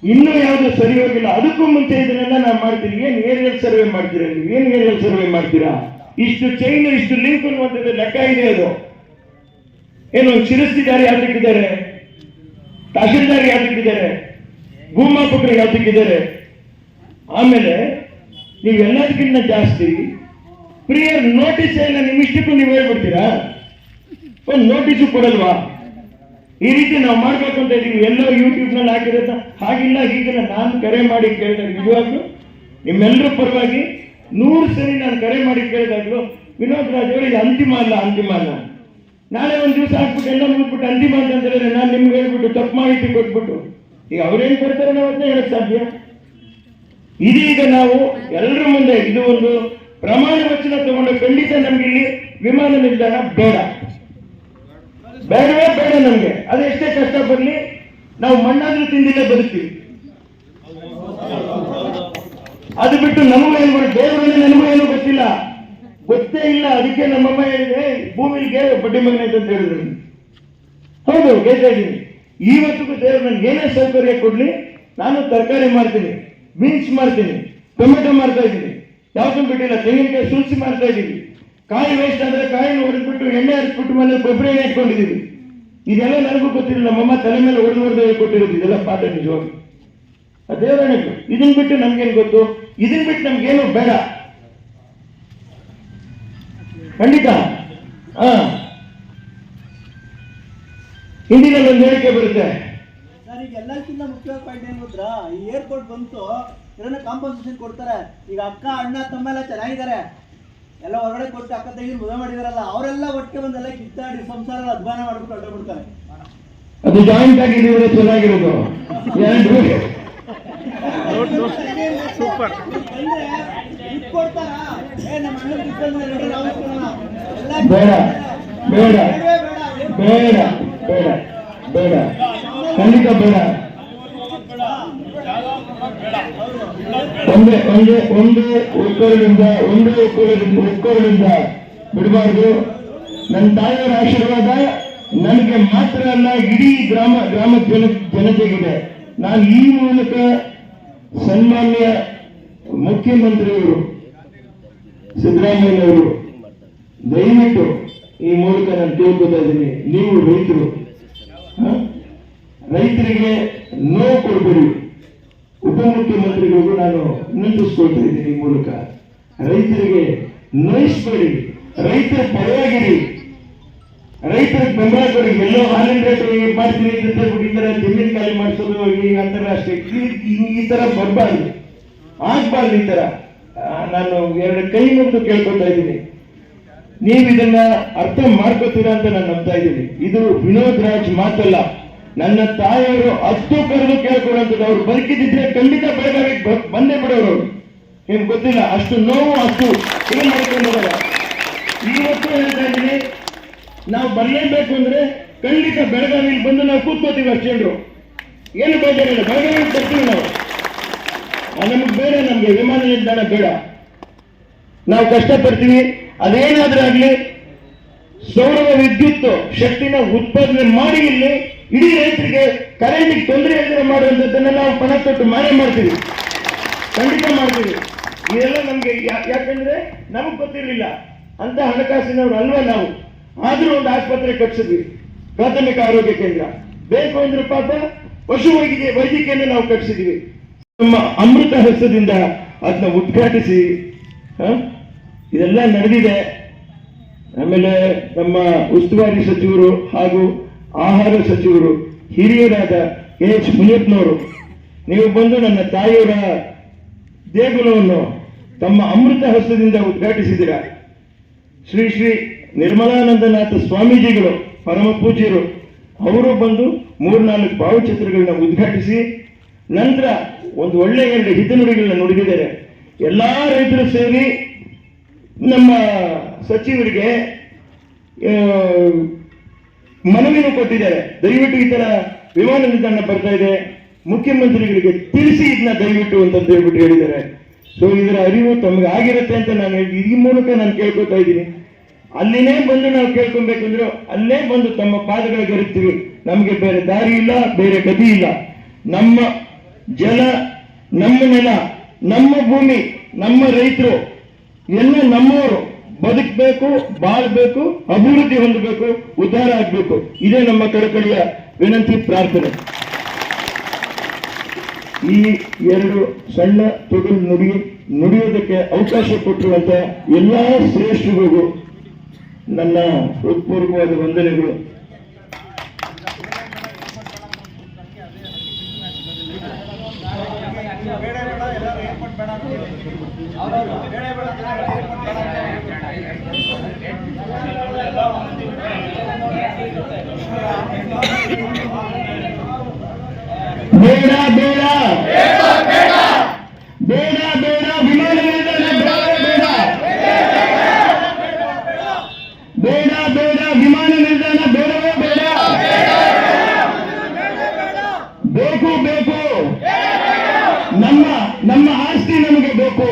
ಇನ್ನೂ ಯಾವುದು ಸರಿ ಹೋಗಿಲ್ಲ. ಅದಕ್ಕೂ ಮುಂಚೆ ಇದನ್ನೆಲ್ಲ ನಾನು ಮಾಡ್ತೀನಿ ಏನು ಏರಿಯಲ್ ಸರ್ವೆ ಮಾಡ್ತೀರಾ ನೀವು? ಏನು ಏರಿಯಲ್ ಸರ್ವೆ ಮಾಡ್ತೀರಾ? ಇಷ್ಟು ಚೈನ್ ಇಷ್ಟು ಲಿಂಕ್ ಅನ್ನುವಂಥದ್ದು ಲೆಕ್ಕ ಇದೆ ಅದು. ಏನು, ಶಿರಸ್ತಿದಾರಿ ಯಾವ್ದಕ್ಕಿದ್ದಾರೆ? ತಹಶೀಲ್ದಾರ್ ಯಾವ್ದಕ್ಕಿದ್ದಾರೆ? ಭೂಮಾಪಕರು ಯಾವ್ದಕ್ಕಿದ್ದಾರೆ? ಆಮೇಲೆ ನೀವೆಲ್ಲದಕ್ಕಿಂತ ಜಾಸ್ತಿ ಪ್ರಿಯರ್ ನೋಟಿಸ್ ಏನ ನಿಮ್ಮಿಷ್ಟಕ್ಕೂ ನೀವು ಹೇಳ್ಬಿಡ್ತೀರಾ? ಒಂದು ನೋಟಿಸು ಕೊಡಲ್ವಾ? ಈ ರೀತಿ ನಾವು ಮಾಡ್ಬೇಕು ಅಂತ ಇದೀವಿ ಎಲ್ಲೋ ಯೂಟ್ಯೂಬ್ನಲ್ಲಿ ಹಾಕಿರತ್ತ ಹಾಗಿಲ್ಲ, ಹೀಗಿಲ್ಲ ನಾನು ಕರೆ ಮಾಡಿ ಕೇಳಿದಾಗ ನಿಜವಾಗ್ಲು? ನಿಮ್ಮೆಲ್ಲರ ಪರವಾಗಿ ನೂರು ಸರಿ ನಾನು ಕರೆ ಮಾಡಿ ಕೇಳಿದಾಗ್ಲು ವಿನೋದ್ ರಾಜ್ ಅವರು, ಇದು ಅಂತಿಮ ಅಲ್ಲ ಅಂತಿಮ ಅಲ್ಲ. ನಾಳೆ ಒಂದು ದಿವಸ ಹಾಕ್ಬಿಟ್ಟು, ಎಲ್ಲ ಮುಗ್ಬಿಟ್ಟು ಅಂತಿಮ ಅಂತ ಹೇಳಿದ್ರೆ ನಾನು ನಿಮ್ಗೆ ಹೇಳ್ಬಿಟ್ಟು ತಪ್ಪು ಮಾಹಿತಿ ಕೊಟ್ಬಿಟ್ಟು. ಈಗ ಅವ್ರೇನು ಕೊಡ್ತಾರೆ ನಾವು ಅದನ್ನ ಹೇಳಕ್ ಸಾಧ್ಯ? ಇದೀಗ ನಾವು ಎಲ್ಲರ ಮುಂದೆ ಇದು ಒಂದು ಪ್ರಮಾಣ ವಚನ ತಗೊಂಡು ಖಂಡಿತ ನಮ್ಗೆ ಇಲ್ಲಿ ವಿಮಾನ ನಿಲ್ದಾಣ ಬೇಡ. ಬೇಡವೇ ಬೇಡ ನಮ್ಗೆ. ಅದು ಎಷ್ಟೇ ಕಷ್ಟ ಬರಲಿ, ನಾವು ಮಣ್ಣಾದ್ರೂ ತಿಂದಿಲ್ಲೇ ಬದುಕ್ತೀವಿ. ಅದು ಬಿಟ್ಟು ನಮಗೂ ಏನು ದೇವರಲ್ಲಿ ನನಗೂ ಏನು ಗೊತ್ತಿಲ್ಲ. ಗೊತ್ತೇ ಇಲ್ಲ, ಅದಕ್ಕೆ ನಮ್ಮಮ್ಮ ಹೇಳಿದೆ ಭೂಮಿಗೆ ಬಡ್ಡಿ ಮಗನ ಅಂತ ಹೇಳಿದ್ರು. ಹೌದು ಇದ್ದೀನಿ. ಇವತ್ತಿಗೂ ದೇವ್ರು ನನ್ಗೆ ಏನೇ ಸೌಕರ್ಯ ಕೊಡ್ಲಿ, ನಾನು ತರಕಾರಿ ಮಾಡ್ತೀನಿ ಬೀನ್ಸ್ ಮಾಡ್ತೀನಿ ಟೊಮೆಟೊ ಮಾಡ್ತಾ ಇದ್ದೀನಿ. ಯಾವ್ದು ಬಿಟ್ಟಿಲ್ಲ. ತೆಂಗಿನಕಾಯಿ ಸುಲ್ಸಿ ಮಾಡ್ತಾ ಇದ್ದೀವಿ. ಕಾಯಿ ವೇಸ್ಟ್ ಆದ್ರೆ ಕಾಯಿನ ಹೊಡೆದ್ಬಿಟ್ಟು ಎಣ್ಣೆ ಹರಿಸ್ಬಿಟ್ಟು ಮೇಲೆ ಗೊಬ್ಬರ ಇಟ್ಕೊಂಡಿದ್ದೀವಿ ಇದೆಲ್ಲ ನನಗೂ ಗೊತ್ತಿಲ್ಲ ನಮ್ಮಮ್ಮ ತಲೆ ಮೇಲೆ ಹೊಡೆದು ಹೊಡೆದು ಕೊಟ್ಟಿರೋದು? ಇದೆಲ್ಲ ಪಾಠ ನಿಜವಾಗಿ ದೇವರಣೆಗಳು ಇದನ್ ಬಿಟ್ಟು ನಮ್ಗೇನು ಗೊತ್ತು? ಇದನ್ನ ಬಿಟ್ಟು ನಮ್ಗೇನು ಬೇಡ. ಖಂಡಿತ. ಹಾ ಹಿಂದಿನಲ್ಲಿ ಒಂದು ಹೇಳಿಕೆ ಬರುತ್ತೆ. ಸರ್, ಈಗ ಎಲ್ಲಕ್ಕಿಂತ ಮುಖ್ಯವಾದ ಪಾಯಿಂಟ್ ಏನು ಗೊತ್ತಾ? ಈ ಏರ್ಪೋರ್ಟ್ ಬಂತು. ಇದನ್ನ ಕಾಂಪನ್ಸೇಷನ್ ಕೊಡ್ತಾರೆ. ಈಗ ಅಕ್ಕ ಅಣ್ಣ ತಮ್ಮ ಎಲ್ಲ ಚೆನ್ನಾಗಿದ್ದಾರೆ. ಎಲ್ಲ ಹೊರಗಡೆ ಕೊಟ್ಟು ಅಕ್ಕ ತಂಗಿ ಮದುವೆ ಮಾಡಿದಾರಲ್ಲ ಅವರೆಲ್ಲ ಒಟ್ಟಿಗೆ ಬಂದೆಲ್ಲ ಕಿತ್ತಾಡಿ ಸಂಸಾರ ಅಧ್ವಾನ ಮಾಡ್ಬಿಟ್ಟು ಹೊರಟೋಗ್ಬಿಡ್ತಾರೆ ಅದು ಜಾಯಿಂಟ್ ಆಗಿದ್ರೆ ಚೆನ್ನಾಗಿರೋದು. ಎರಡು. ಸೂಪರ್. ಕೊಡ್ತಾರಾ? ಏ ನಮ್ಮ ಅಣ್ಣ ಕಿತ್ತಂದ್ರೆ ನಾವು ಇಸ್ಕೊಳ್ಳೋಣ. ಬೇಡ ಬೇಡ ಬೇಡ. ಬೇಡ ಬೇಡ ಬೇಡ. ಖಂಡಿತ ಬೇಡ. ಒಂದೇ ಒಂದೇ ಒಂದೇ ಒಕ್ಕೂರಿನಿಂದ ಒಂದೇ ಒಕ್ಕೂರಿನಿಂದ ಒಕ್ಕೂರಿನಿಂದ ಬಿಡಬಾರ್ದು. ನನ್ನ ತಾಯಿಯವರ ಆಶೀರ್ವಾದ ನನಗೆ ಮಾತ್ರ ಅಲ್ಲ, ಇಡೀ ಗ್ರಾಮ ಗ್ರಾಮದ ಜನ, ಜನತೆಗಿದೆ. ನಾನು ಈ ಮೂಲಕ ಸನ್ಮಾನ್ಯ ಮುಖ್ಯಮಂತ್ರಿಯವರು, ಸಿದ್ದರಾಮಯ್ಯನವರು, ದಯವಿಟ್ಟು ಈ ಮೂಲಕ ನಾನು ಕೇಳ್ಕೊತಾ ಇದ್ದೀನಿ. ನೀವು ರೈತರು ರೈತರಿಗೆ ನೋವು ಕೊಡಬೇಡಿ. ಉಪಮುಖ್ಯಮಂತ್ರಿಗಳಿಗೂ ನಾನು ವಿನಂತಿಸ್ಕೊಳ್ತಾ ಇದ್ದೀನಿ ಈ ಮೂಲಕ. ರೈತರಿಗೆ ನೋಯಿಸ್ಬೇಡಿ ರೈತರ ಪರವಾಗಿರಿ. ರೈತರ ಬೆಂಬಲ ಕೊಡಿ ಎಲ್ಲೋ ಹಾಲಿನ ರೇಟ್ ಮಾಡ್ತೀನಿ ಅಂತ ಬಿಟ್ಟಿದ್ದಾರೆ ಜಮೀನು ಖಾಲಿ ಮಾಡಿಸೋದು ಈ ಅಂತಾರಾಷ್ಟ್ರೀಯ ಈ ತರ ಬರಬಾರ್ದು. ಆಗ್ಬಾರ್ದು ಈ ತರ. ನಾನು ಎರಡು ಕೈ ಮುಗಿದು ಕೇಳ್ಕೊತಾ ಇದ್ದೀನಿ. ನೀವು ಇದನ್ನ ಅರ್ಥ ಮಾಡ್ಕೋತೀರಾ ಅಂತ ನಾನು ನಂಬ್ತಾ ಇದ್ದೀನಿ. ಇದು ವಿನೋದ್ ರಾಜ್ ಮಾತಲ್ಲ. ನನ್ನ ತಾಯಿಯವರು ಅಷ್ಟು ಕರೆದು ಕೇಳ್ಕೊಳ್ಳುವಂಥದ್ದು ಅವ್ರು ಬದುಕಿದ್ರೆ ಖಂಡಿತ ಬೆಳಗಾವಿಗೆ ಬ- ಬಂದೇ ಬಿಡೋರು. ನಿಮ್ಗೆ ಗೊತ್ತಿಲ್ಲ, ಅಷ್ಟು ನೋವು, ಅಷ್ಟು ಏನ್ ಮಾಡ್ಕೊಂಡಿದ್ದಾರೆ. ಇವತ್ತು ಹೇಳ್ತಾ ಇದ್ದೀನಿ, ನಾವು ಬರಲೇಬೇಕು ಅಂದ್ರೆ ಖಂಡಿತ ಬೆಳಗಾವಿಲಿ ಬಂದು ನಾವು ಕೂತ್ಕೋತೀವಿ ಅಷ್ಟೇನ್ರು ಏನು ಬೇಜಾರಿಲ್ಲ ಬೆಳಗಾವಿ ಬರ್ತೀವಿ ನಾವು. ನಮಗೆ ಬೇರೆ ನಮಗೆ ವಿಮಾನ ನಿಲ್ದಾಣ ಬೇಡ. ನಾವು ಕಷ್ಟಪಡ್ತೀವಿ. ಅದೇನಾದ್ರೂ ಆಗಲಿ ಸೌರ ವಿದ್ಯುತ್ ಶಕ್ತಿನ ಉತ್ಪಾದನೆ ಮಾಡಿ ಇಲ್ಲಿ ಇಡೀ ರೈತರಿಗೆ ಕರೆಂಟಿಗೆ ತೊಂದರೆ ಇಲ್ಲದೆ ಮಾಡುವಂಥದ್ದನ್ನ ನಾವು ಪಣ ತೊಟ್ಟು ಮಾಡೇ ಮಾಡ್ತೀವಿ. ಖಂಡಿತ ಮಾಡ್ತೀವಿ. ಇದೆಲ್ಲ ನಮ್ಗೆ ಯಾಕಂದ್ರೆ ನಮಗ್ ಗೊತ್ತಿರಲಿಲ್ಲ. ಅಂತ ಹಣಕಾಸಿನವ್ರು ಅಲ್ವಾ ನಾವು? ಆದ್ರೂ ಒಂದು ಆಸ್ಪತ್ರೆ ಕಟ್ಸಿದ್ವಿ. ಪ್ರಾಥಮಿಕ ಆರೋಗ್ಯ ಕೇಂದ್ರ. ಬೇಕು ಅಂದ್ರೆ ಪಾಪ ಪಶು ವೈದ್ಯ ವೈದ್ಯಕೀಯನ ನಾವು ಕಟ್ಸಿದ್ವಿ. ನಮ್ಮ ಅಮೃತ ಹಸ್ತದಿಂದ ಅದನ್ನ ಉದ್ಘಾಟಿಸಿ? ಇದೆಲ್ಲ ನಡೆದಿದೆ. ಆಮೇಲೆ ನಮ್ಮ ಉಸ್ತುವಾರಿ ಸಚಿವರು ಹಾಗೂ ಆಹಾರ ಸಚಿವರು ಹಿರಿಯರಾದ ಎಚ್ ಮುನಿಯಪ್ಪನವರು, ನೀವು ಬಂದು ನನ್ನ ತಾಯಿಯವರ ದೇಗುಲವನ್ನು ತಮ್ಮ ಅಮೃತ ಹಸ್ತದಿಂದ ಉದ್ಘಾಟಿಸಿದ್ದೀರಾ? ಶ್ರೀ ಶ್ರೀ ನಿರ್ಮಲಾನಂದನಾಥ ಸ್ವಾಮೀಜಿಗಳು, ಪರಮ ಪೂಜ್ಯರು, ಅವರು ಬಂದು ಮೂರ್ನಾಲ್ಕು ಭಾವಚಿತ್ರಗಳನ್ನ ಉದ್ಘಾಟಿಸಿ, ನಂತರ ಒಂದು ಒಳ್ಳೆಯ ಎರಡು ಹಿತನುಡಿಗಳನ್ನ ನುಡಿದಿದ್ದಾರೆ. ಎಲ್ಲ ರೈತರು ಸೇರಿ ನಮ್ಮ ಸಚಿವರಿಗೆ ಮನವಿಯನ್ನು ಕೊಟ್ಟಿದ್ದಾರೆ. ದಯವಿಟ್ಟು ಈ ತರ ವಿಮಾನ ನಿಲ್ದಾಣ ಬರ್ತಾ ಇದೆ. ಮುಖ್ಯಮಂತ್ರಿಗಳಿಗೆ ತಿಳಿಸಿ ಇದನ್ನ ದಯವಿಟ್ಟು ಅಂತ ಹೇಳ್ಬಿಟ್ಟು ಹೇಳಿದ್ದಾರೆ. ಸೊ ಇದರ ಅರಿವು ತಮಗೆ ಆಗಿರುತ್ತೆ ಅಂತ ನಾನು ಈ ಮೂಲಕ ನಾನು ಕೇಳ್ಕೊತಾ ಇದ್ದೀನಿ. ಅಲ್ಲಿನೇ ಬಂದು ನಾವು ಕೇಳ್ಕೊಬೇಕಂದ್ರೆ ಅಲ್ಲೇ ಬಂದು ತಮ್ಮ ಪಾದಗಳಿಗೆ ಇರುತ್ತೀವಿ ನಮಗೆ ಬೇರೆ ದಾರಿ ಇಲ್ಲ, ಬೇರೆ ಗತಿ ಇಲ್ಲ. ನಮ್ಮ ಜಲ, ನಮ್ಮ ನೆಲ, ನಮ್ಮ ಭೂಮಿ, ನಮ್ಮ ರೈತರು, ಎಲ್ಲ ನಮ್ಮವರು ಬದುಕಬೇಕು, ಬಾಳ್ಬೇಕು, ಅಭಿವೃದ್ಧಿ ಹೊಂದಬೇಕು, ಉದ್ಧಾರ ಆಗಬೇಕು. ಇದೇ ನಮ್ಮ ಕಳಕಳಿಯ ವಿನಂತಿ, ಪ್ರಾರ್ಥನೆ. ಈ ಎರಡು ಸಣ್ಣ ತೊಡಲು ನುಡಿ, ನುಡಿಯೋದಕ್ಕೆ ಅವಕಾಶ ಕೊಟ್ಟಿರುವಂತ ಎಲ್ಲಾ ಶ್ರೇಷ್ಠರಿಗೂ ನನ್ನ ಹೃತ್ಪೂರ್ವಕವಾದ ವಂದನೆಗಳು ಬೇಡ ಬೇಡ ಬೇಡ ವಿಮಾನ ನಿಲ್ದಾಣ ಬೇಡ ಬೇಡ ಬೇಡ ಬೇಡ ವಿಮಾನ ನಿಲ್ದಾಣ ಬೇಡವೇ ಬೇಡ ಬೇಕು ಬೇಕು ನಮ್ಮ ನಮ್ಮ ಆಸ್ತಿ ನಮಗೆ ಬೇಕು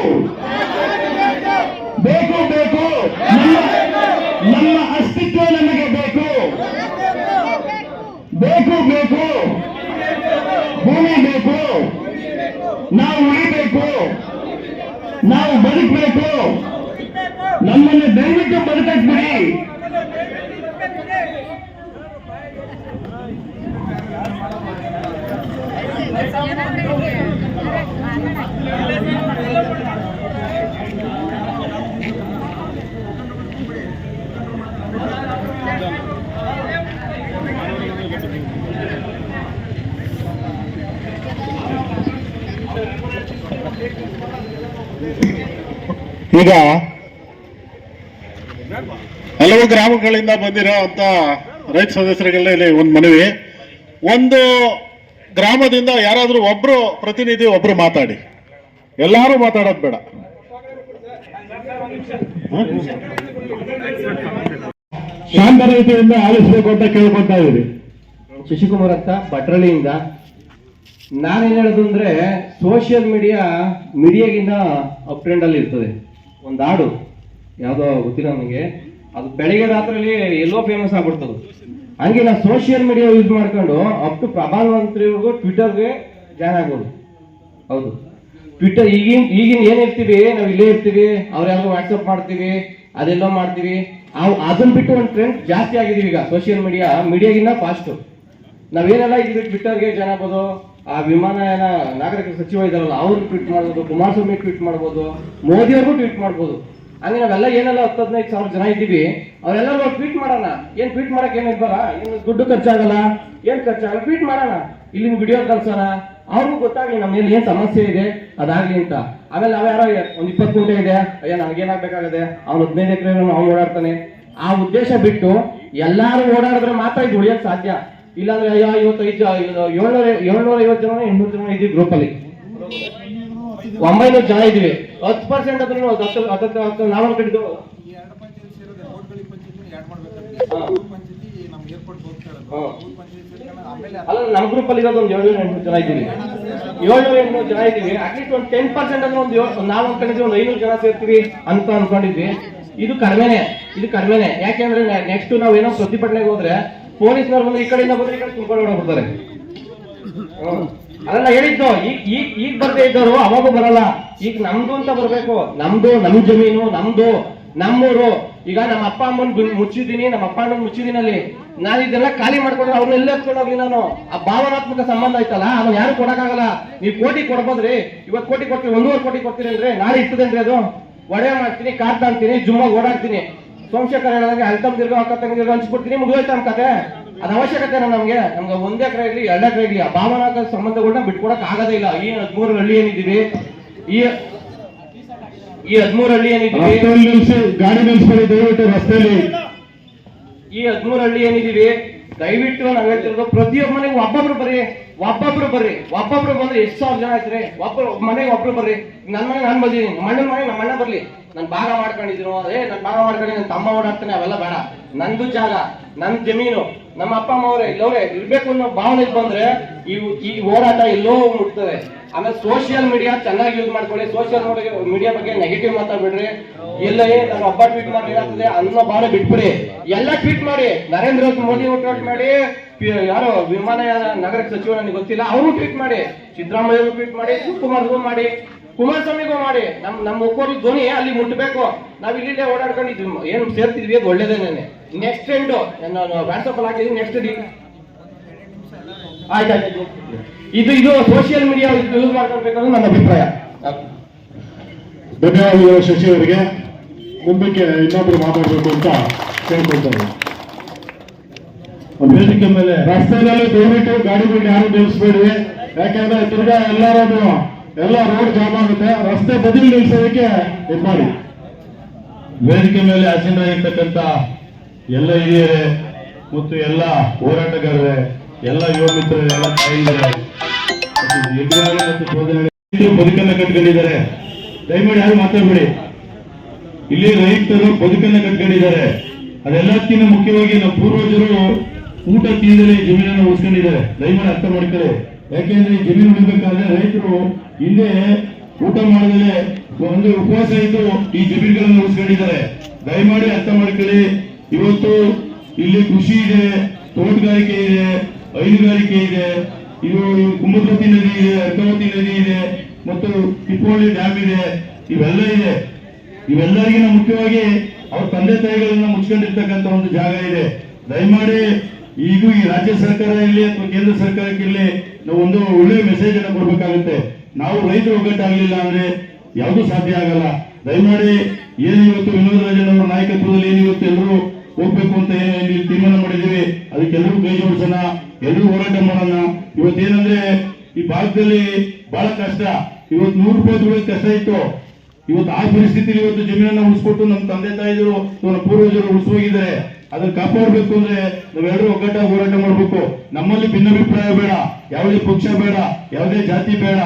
ಬೇಕು ಬೇಕು ನಮ್ಮ ನಮ್ಮ ಅಸ್ತಿತ್ವ ನಮಗೆ ಬೇಕು ಬೇಕು ಬೇಕು ಭೂಮಿ ಬೇಕು ನಾವು ಉಳಿಬೇಕು ನಾವು ಬದುಕಬೇಕು ನಮ್ಮನ್ನು ದಯವಿಟ್ಟು ಬದುಕಕ್ ಬಿಡಿ ಈಗ ಹಲವು ಗ್ರಾಮಗಳಿಂದ ಬಂದಿರೋ ಅಂತ ರೈತ ಸದಸ್ಯರುಗಳಲ್ಲಿ ಒಂದು ಮನವಿ. ಒಂದು ಗ್ರಾಮದಿಂದ ಯಾರಾದರೂ ಒಬ್ರು ಪ್ರತಿನಿಧಿ ಒಬ್ರು ಮಾತಾಡಿ. ಎಲ್ಲರೂ ಮಾತಾಡೋದು ಬೇಡ. ಶಾಂತ ರೀತಿಯಿಂದ ಆಲಿಸಬೇಕು ಅಂತ ಕೇಳ್ಕೊತಾ ಇದ್ದೀರಿ ಶಶಿಕುಮಾರ್ ಅಂತ ಭಟ್ರಳ್ಳಿಯಿಂದ. ನಾನೇನ್ ಹೇಳೋದು ಅಂದ್ರೆ ಸೋಷಿಯಲ್ ಮೀಡಿಯಾ ಮೀಡಿಯಾಗಿಂದ ಅಪ್ ಟ್ರೆಂಡ್ ಅಲ್ಲಿ ಇರ್ತದೆ. ಒಂದು ಹಾಡು ಯಾವುದೋ ಗೊತ್ತಿಲ್ಲ ನನಗೆ. ಅದು ಬೆಳಿಗ್ಗೆ ರಾತ್ರಿಯಲ್ಲಿ ಎಲ್ಲೋ ಫೇಮಸ್ ಆಗ್ಬಿಡ್ತದೆ. ಹಂಗೆ ನಾವು ಸೋಷಿಯಲ್ ಮೀಡಿಯಾ ಯೂಸ್ ಮಾಡ್ಕೊಂಡು ಅಪ್ ಟು ಪ್ರಧಾನಮಂತ್ರಿವರೆಗೂ ಟ್ವಿಟರ್ಗೆ ಜಾಯ್ನ್ ಆಗ್ಬೋದು. ಹೌದು. ಟ್ವಿಟರ್ ಈಗಿನ ಈಗಿನ ಏನಿರ್ತೀವಿ ನಾವು ಇಲ್ಲೇ ಇರ್ತೀವಿ ಅವ್ರು ಯಾರು ವಾಟ್ಸಪ್ ಮಾಡ್ತೀವಿ, ಅದೆಲ್ಲೋ ಮಾಡ್ತೀವಿ. ಅವು ಅದನ್ನ ಬಿಟ್ಟು ಒಂದು ಟ್ರೆಂಡ್ ಜಾಸ್ತಿ ಆಗಿದೀವಿ ಈಗ ಸೋಷಿಯಲ್ ಮೀಡಿಯಾ ಮೀಡಿಯಾಗಿನ್ನ ಫಾಸ್ಟ್ ನಾವೇನೆಲ್ಲ ಇದ್ದೀವಿ ಟ್ವಿಟರ್ಗೆ ಜಾಯ್ನ್ ಆಗ್ಬೋದು? ಆ ವಿಮಾನಯಾನ ನಾಗರಿಕ ಸಚಿವ ಇದಾರಲ್ಲ ಅವ್ರು ಟ್ವೀಟ್ ಮಾಡ್ಬೋದು, ಕುಮಾರಸ್ವಾಮಿ ಟ್ವೀಟ್ ಮಾಡ್ಬೋದು, ಮೋದಿಯವ್ರಿಗೂ ಟ್ವೀಟ್ ಮಾಡ್ಬೋದು. ಹಂಗೆ ನಾವೆಲ್ಲ ಏನೆಲ್ಲ ಹತ್ತು ಹದಿನೈದು ಸಾವಿರ ಜನ ಇದ್ದೀವಿ ಅವರೆಲ್ಲ ಟ್ವೀಟ್ ಮಾಡೋಣ. ಏನು ಟ್ವೀಟ್ ಮಾಡೋಕೆ ಏನು ಇರ್ಬಾರ ಏನು ದುಡ್ಡು ಖರ್ಚಾಗಲ್ಲ. ಏನು ಖರ್ಚಾಗಲ್ಲ? ಟ್ವೀಟ್ ಮಾಡೋಣ. ಇಲ್ಲಿನ ವಿಡಿಯೋ ಕಳ್ಸೋಣ. ಅವ್ರಿಗೂ ಗೊತ್ತಾಗಲಿ ನಮ್ಮಲ್ಲಿ ಏನು ಏನ್ ಸಮಸ್ಯೆ ಇದೆ, ಅದಾಗಲಿ ಅಂತ. ಆಮೇಲೆ ನಾವು ಯಾರೋ ಒಂದು ಇಪ್ಪತ್ತು ಗಂಟೆ ಇದೆ. ಅಯ್ಯ, ನನಗೇನಾಗಬೇಕಾಗದೆ? ಅವ್ನು ಹದಿನೈದು ಎಕರೆ ಅವ್ನು ಓಡಾಡ್ತಾನೆ. ಆ ಉದ್ದೇಶ ಬಿಟ್ಟು ಎಲ್ಲರೂ ಓಡಾಡಿದ್ರೆ ಮಾತ್ರ ಇದು ಉಳಿಯೋಕೆ ಸಾಧ್ಯ. ಇಲ್ಲಾಂದ್ರೆ, ಅಯ್ಯೋ ಇವತ್ತೈದು ಏಳ್ನೂರ ಏಳ್ನೂರ ಐವತ್ತು ಜನ, ಎಂಟ್ನೂರು ಜನ ಇದ್ದೀವಿ ಗ್ರೂಪ್ ಅಲ್ಲಿ. ಒಂಬೈನೂರು ಜನ ಇದೀವಿ ಹತ್ತು ಪರ್ಸೆಂಟ್ ಅದನ್ನು ಹತ್ತು ಹತ್ತು ಹತ್ತು. ಊರ್ ಆಮೇಲೆ ಅಲ್ಲ ನಮ್ಮ ಗ್ರೂಪ್ ಅಲ್ಲಿ ಇರೋದು ಒಂದು ಏಳ್ನೂರ ಎಂಟ್ನೂರು ಜನ ಇದ್ದೀವಿ. ಏಳ್ನೂರ ಎಂಟ್ನೂರು ಜನ ಇದ್ದೀವಿ. ಅಟ್ಲೀಸ್ಟ್ ಒಂದು ಟೆನ್ ಪರ್ಸೆಂಟ್ ಅಂದ್ರೆ ಒಂದು ನಾವು ಅನ್ಕೊಂಡಿದ್ವಿ ಒಂದು ಐನೂರು ಜನ ಸೇರ್ತೀವಿ ಅಂತ ಅನ್ಕೊಂಡಿದ್ವಿ. ಇದು ಕಡಿಮೆನೆ ಇದು ಕಡಿಮೆನೆ. ಯಾಕೆಂದ್ರೆ ನೆಕ್ಸ್ಟ್ ನಾವು ಏನೋ ಪ್ರತಿಭಟನೆಗೆ ಹೋದ್ರೆ ಪೊಲೀಸ್ನವ್ರು ಬಂದ್ರೆ ಈ ಕಡೆಯಿಂದ ಬಂದ್ರೆ ಈ ಕಡೆ ತುಂಬಿಕೊಂಡು ಹ್ಮ್. ಅದನ್ನ ಹೇಳಿದ್ದು. ಈಗ ಈಗ ಈಗ ಬರ್ದೇ ಇದ್ದವರು ಅವಾಗೂ ಬರಲ್ಲ. ಈಗ ನಮ್ದು ಅಂತ ಬರ್ಬೇಕು. ನಮ್ದು, ನಮ್ ಜಮೀನು, ನಮ್ದು, ನಮ್ಮೂರು. ಈಗ ನಮ್ಮ ಅಪ್ಪ ಅಮ್ಮನ್ ಮುಚ್ಚಿದ್ದೀನಿ, ನಮ್ಮ ಅಪ್ಪ ಅಮ್ಮನ್ ಮುಚ್ಚಿದೀನಿ ಅಲ್ಲಿ. ನಾನು ಇದೆಲ್ಲ ಖಾಲಿ ಮಾಡ್ಕೊಂಡ್ರೆ ಅವ್ರನ್ನ ಎಲ್ಲ ಎತ್ಕೊಂಡು ಹೋಗ್ಲಿ ನಾನು. ಆ ಭಾವನಾತ್ಮಕ ಸಂಬಂಧ ಐತಲ್ಲ ಅದನ್ನ ಯಾರು ಕೊಡಕ್ಕಾಗಲ್ಲ. ನೀವು ಕೋಟಿ ಕೊಡ್ಬೋದ್ರಿ. ಇವತ್ತು ಕೋಟಿ ಕೊಡ್ತೀವಿ, ಒಂದೂವರೆ ಕೋಟಿ ಕೊಡ್ತೀನಿ ಅಂದ್ರೆ ನಾಳೆ ಇರ್ತದೇನ್ರಿ ಅದು? ಒಡೆ ಮಾಡ್ತೀನಿ ಕಾರ್ ತಾಂತೀನಿ ಜುಮ್ಮಾಗ ಓಡಾಡ್ತೀನಿ. ಸೋಮಶೇಖರ್ ಹೇಳಿದಂಗೆ ಅಲ್ತಮ್ ದಿರ್ಗ ಅಕ್ಕ ತಂಗಿರ್ಗ ಹಂಚ್ಬಿಡ್ತೀನಿ ಮುಗಿದೋಯ್ತು ನಮ್ಮ ಕತೆ. ಅದ ಅವಶ್ಯಕತೆ ನಮ್ಗೆ. ನಮ್ಗೆ ಒಂದೇ ಎಕರೆ ಇರ್ಲಿ ಎರಡು ಎಕರೆ ಇರ್ಲಿ. ಆ ಭಾವನಾತ್ಮಕ ಸಂಬಂಧಗಳನ್ನ ಬಿಟ್ಕೊಡಕ್ ಆಗೋದೇ ಇಲ್ಲ. ಈ ಹದಿಮೂರು ಹಳ್ಳಿ ಏನಿದ್ದೀವಿ? ಈ ಈ ಹದಿಮೂರು ಹಳ್ಳಿ ಏನಿದ್ದೀವಿ? ಗಾಡಿ ದಯವಿಟ್ಟು ರಸ್ತೆಯಲ್ಲಿ. ಈ ಹದಿಮೂರು ಹಳ್ಳಿ ಏನಿದ್ದೀವಿ? ದಯವಿಟ್ಟು ನಾವ್ ಹೇಳ್ತಿರೋದು ಪ್ರತಿಯೊಬ್ಬ ಮನೆಗೆ ಒಬ್ಬೊಬ್ರು ಬರ್ರಿ ಒಬ್ಬೊಬ್ರು ಬರ್ರಿ, ಒಬ್ಬೊಬ್ರು ಬಂದ್ರೆ ಎಷ್ಟು ಸಾವಿರ ಜನ ಆಯ್ತ್ರಿ? ಒಬ್ಬರು ಮನೆಗೆ ಒಬ್ರು ಬರ್ರಿ. ನನ್ನ ಮನೆಗೆ ನಾನು ಬಂದಿದ್ದೀನಿ ನಮ್ಮ ಅಣ್ಣನ ಮನೆಗೆ ನಮ್ಮ ಅಣ್ಣ ಬರ್ಲಿ. ನಾನು ಭಾಗ ಮಾಡ್ಕೊಂಡಿದ್ರು ಏ, ನಾನು ಭಾಗ ಮಾಡ್ಕೊಂಡು ನನ್ನ ತಮ್ಮ ಓಡಾಡ್ತಾನೆ, ಅವೆಲ್ಲ ಬೇಡ. ನಂದು ಜಾಗ ನನ್ನ ಜಮೀನು, ನಮ್ಮ ಅಪ್ಪ ಅಮ್ಮ ಅವರೇ, ಇಲ್ಲವ್ರೆ, ಇರ್ಬೇಕು ಅನ್ನೋ ಭಾವನೆ ಬಂದ್ರೆ ಈ ಈ ಹೋರಾಟ ಎಲ್ಲೋ ಮುಟ್ತದೆ. ಆಮೇಲೆ ಸೋಷಿಯಲ್ ಮೀಡಿಯಾ ಚೆನ್ನಾಗಿ ಯೂಸ್ ಮಾಡ್ಕೊಳ್ಳಿ. ಸೋಷಿಯಲ್ ಮೀಡಿಯಾ ಬಗ್ಗೆ ನೆಗೆಟಿವ್ ಮಾತಾಡ್ಬಿಡ್ರಿ. ಇಲ್ಲ ನಾನು ಒಬ್ಬ ಟ್ವೀಟ್ ಮಾಡಿ ಅನ್ನೋ ಭಾವನೆ ಬಿಟ್ಬಿಡಿ. ಎಲ್ಲ ಟ್ವೀಟ್ ಮಾಡಿ. ನರೇಂದ್ರ ಮೋದಿ ಟ್ವೀಟ್ ಮಾಡಿ. ಯಾರೋ ವಿಮಾನಯಾನ ನಗರ ಸಚಿವ ನನಗೆ ಗೊತ್ತಿಲ್ಲ, ಅವರು ಟ್ವೀಟ್ ಮಾಡಿ ಸಿದ್ದರಾಮಯ್ಯ ಟ್ವೀಟ್ ಮಾಡಿ ಶಿವಕುಮಾರ್ಗೂ ಮಾಡಿ, ಕುಮಾರಸ್ವಾಮಿಗೂ ಮಾಡಿ. ನಮ್ ನಮ್ಮ ಒಬ್ಬರು ಧ್ವನಿ ಅಲ್ಲಿ ಮುಟ್ಟಬೇಕು ನಾವು ಇಲ್ಲಿಲ್ಲೇ ಓಡಾಡ್ಕೊಂಡಿದ್ವಿ ಏನು ಸೇರ್ತಿದ್ವಿ ಅದು ಒಳ್ಳೇದೇನೆ. ನೆಕ್ಸ್ಟ್ ಎಂಡು ನಾನು ವಾಟ್ಸಪ್ ಅಲ್ಲಿ ಹಾಕಿದೀನಿ ನೆಕ್ಸ್ಟ್ ಆಯ್ತಾಯ್ತು ಇದು ಇದು ಸೋಷಿಯಲ್ ಮೀಡಿಯಾ ಯೂಸ್ ಮಾಡ್ಕೊಳ್ಬೇಕನ್ನೋದು ನನ್ನ ಅಭಿಪ್ರಾಯ. ಧನ್ಯವಾದಗಳು ಶಶಿ ಅವರಿಗೆ ಮುಂದಕ್ಕೆ ಇನ್ನೊಬ್ರು ಮಾತಾಡಬೇಕು ಅಂತ ಕೇಳ್ಕೊಳ್ತಾರೆ ವೇದಿಕೆ ಮೇಲೆ. ರಸ್ತೆಯಲ್ಲಿ ದಯವಿಟ್ಟು ಗಾಡಿಗಳು ಯಾರು ನಿಲ್ಲಿಸ್ಬೇಡಿ ಯಾಕಂದ್ರೆ ತಿರ್ಗಾ ಎಲ್ಲರೂ ಎಲ್ಲ ರೋಡ್ ಜಾಮ್ ಆಗುತ್ತೆ. ರಸ್ತೆ ಬದಿಲಿ ನಿಲ್ಸೋದಕ್ಕೆ ಇದು ಮಾಡಿ. ವೇದಿಕೆ ಮೇಲೆ ಆಸೀನರಾಗಿರ್ತಕ್ಕಂಥ ಎಲ್ಲ ಹಿರಿಯರೇ ಮತ್ತು ಎಲ್ಲ ಹೋರಾಟಗಾರರೇ ಎಲ್ಲ ಯುವ ಮಿತ್ರರೇ ಎಲ್ಲ ತಾಯಿಯರೇ ಮತ್ತು ಬದುಕನ್ನ ಕಟ್ಕೊಂಡಿದ್ದಾರೆ. ದಯಮಾಡಿ ಯಾರು ಮಾತಾಡ್ಬೇಡಿ. ಇಲ್ಲಿ ರೈತರು ಬದುಕನ್ನ ಕಟ್ಕೊಂಡಿದ್ದಾರೆ. ಅದೆಲ್ಲಕ್ಕಿಂತ ಮುಖ್ಯವಾಗಿ ನಮ್ಮ ಪೂರ್ವಜರು ಊಟ ತಿಂದಲೇ ಜಮೀನನ್ನು ಉಳಿಸ್ಕೊಂಡಿದ್ದಾರೆ. ದಯಮಾಡಿ ಅರ್ಥ ಮಾಡ್ಕೊಳ್ಳಿ. ಯಾಕೆಂದ್ರೆ ಜಮೀನು ಉಳಿಬೇಕಾದ್ರೆ ರೈತರು ಹಿಂದೆ ಊಟ ಮಾಡದಲೆ ಒಂದು ಉಪವಾಸ ಇದ್ದು ಈ ಜಮೀನುಗಳನ್ನು ಉಳಿಸ್ಕೊಂಡಿದ್ದಾರೆ. ದಯಮಾಡಿ ಅರ್ಥ ಮಾಡ್ಕೊಳ್ಳಿ. ಇವತ್ತು ಇಲ್ಲಿ ಕೃಷಿ ಇದೆ, ತೋಟಗಾರಿಕೆ ಇದೆ, ಹೈನುಗಾರಿಕೆ ಇದೆ, ಇದು ಕುಮದ್ವತಿ ನದಿ ಇದೆ, ಅರ್ಕಾವತಿ ನದಿ ಇದೆ, ಮತ್ತು ಕಿಪ್ಪೋಳಿ ಡ್ಯಾಮ್ ಇದೆ, ಇವೆಲ್ಲ ಇದೆ. ಇವೆಲ್ಲರಿಗಿನ ಮುಖ್ಯವಾಗಿ ಅವ್ರ ತಂದೆ ತಾಯಿಗಳನ್ನ ಮುಚ್ಕೊಂಡಿರ್ತಕ್ಕಂಥ ಒಂದು ಜಾಗ ಇದೆ. ದಯಮಾಡಿ ಈಗೂ ಈ ರಾಜ್ಯ ಸರ್ಕಾರ ಇರಲಿ ಅಥವಾ ಕೇಂದ್ರ ಸರ್ಕಾರಕ್ಕೆ ಇರಲಿ, ನಾವು ಒಂದು ಒಳ್ಳೆ ಮೆಸೇಜ್ ಅನ್ನು ಕೊಡ್ಬೇಕಾಗುತ್ತೆ. ನಾವು ರೈತರು ಒಗ್ಗಟ್ಟಾಗಲಿಲ್ಲ ಅಂದ್ರೆ ಯಾವುದು ಸಾಧ್ಯ ಆಗಲ್ಲ. ದಯಮಾಡಿ ಏನು ಇವತ್ತು ವಿನೋದ್ ರಾಜನ್ ಅವರ ನಾಯಕತ್ವದಲ್ಲಿ ಏನು ಇವತ್ತು ಎಲ್ಲರೂ ಹೋಗ್ಬೇಕು ಅಂತ ಏನು ತೀರ್ಮಾನ ಮಾಡಿದೀವಿ ಅದಕ್ಕೆಲ್ಲರೂ ಕೈ ಜೋಡಿಸೋಣ ಎಲ್ಲರೂ ಹೋರಾಟ ಮಾಡೋಣ. ಇವತ್ತೇನಂದ್ರೆ ಈ ಭಾಗದಲ್ಲಿ ಬಹಳ ಕಷ್ಟ. ಇವತ್ತು ನೂರು ರೂಪಾಯಿ ದುಡಿಯೋದು ಕಷ್ಟ ಇತ್ತು. ಇವತ್ತು ಆ ಪರಿಸ್ಥಿತಿಯಲ್ಲಿ ಇವತ್ತು ಜಮೀನನ್ನ ಉಳಿಸ್ಕೊಟ್ಟು ನಮ್ಮ ತಂದೆ ತಾಯಿದ್ರು ಇವನ ಪೂರ್ವಜರು ಉಳಿಸೋಗಿದ್ದಾರೆ ಅದನ್ನ ಕಾಪಾಡಬೇಕು ಅಂದ್ರೆ ನಾವೆಲ್ಲರೂ ಒಗ್ಗಟ್ಟಾಗಿ ಹೋರಾಟ ಮಾಡಬೇಕು. ನಮ್ಮಲ್ಲಿ ಭಿನ್ನಾಭಿಪ್ರಾಯ ಬೇಡ, ಯಾವುದೇ ಪಕ್ಷ ಬೇಡ, ಯಾವುದೇ ಜಾತಿ ಬೇಡ,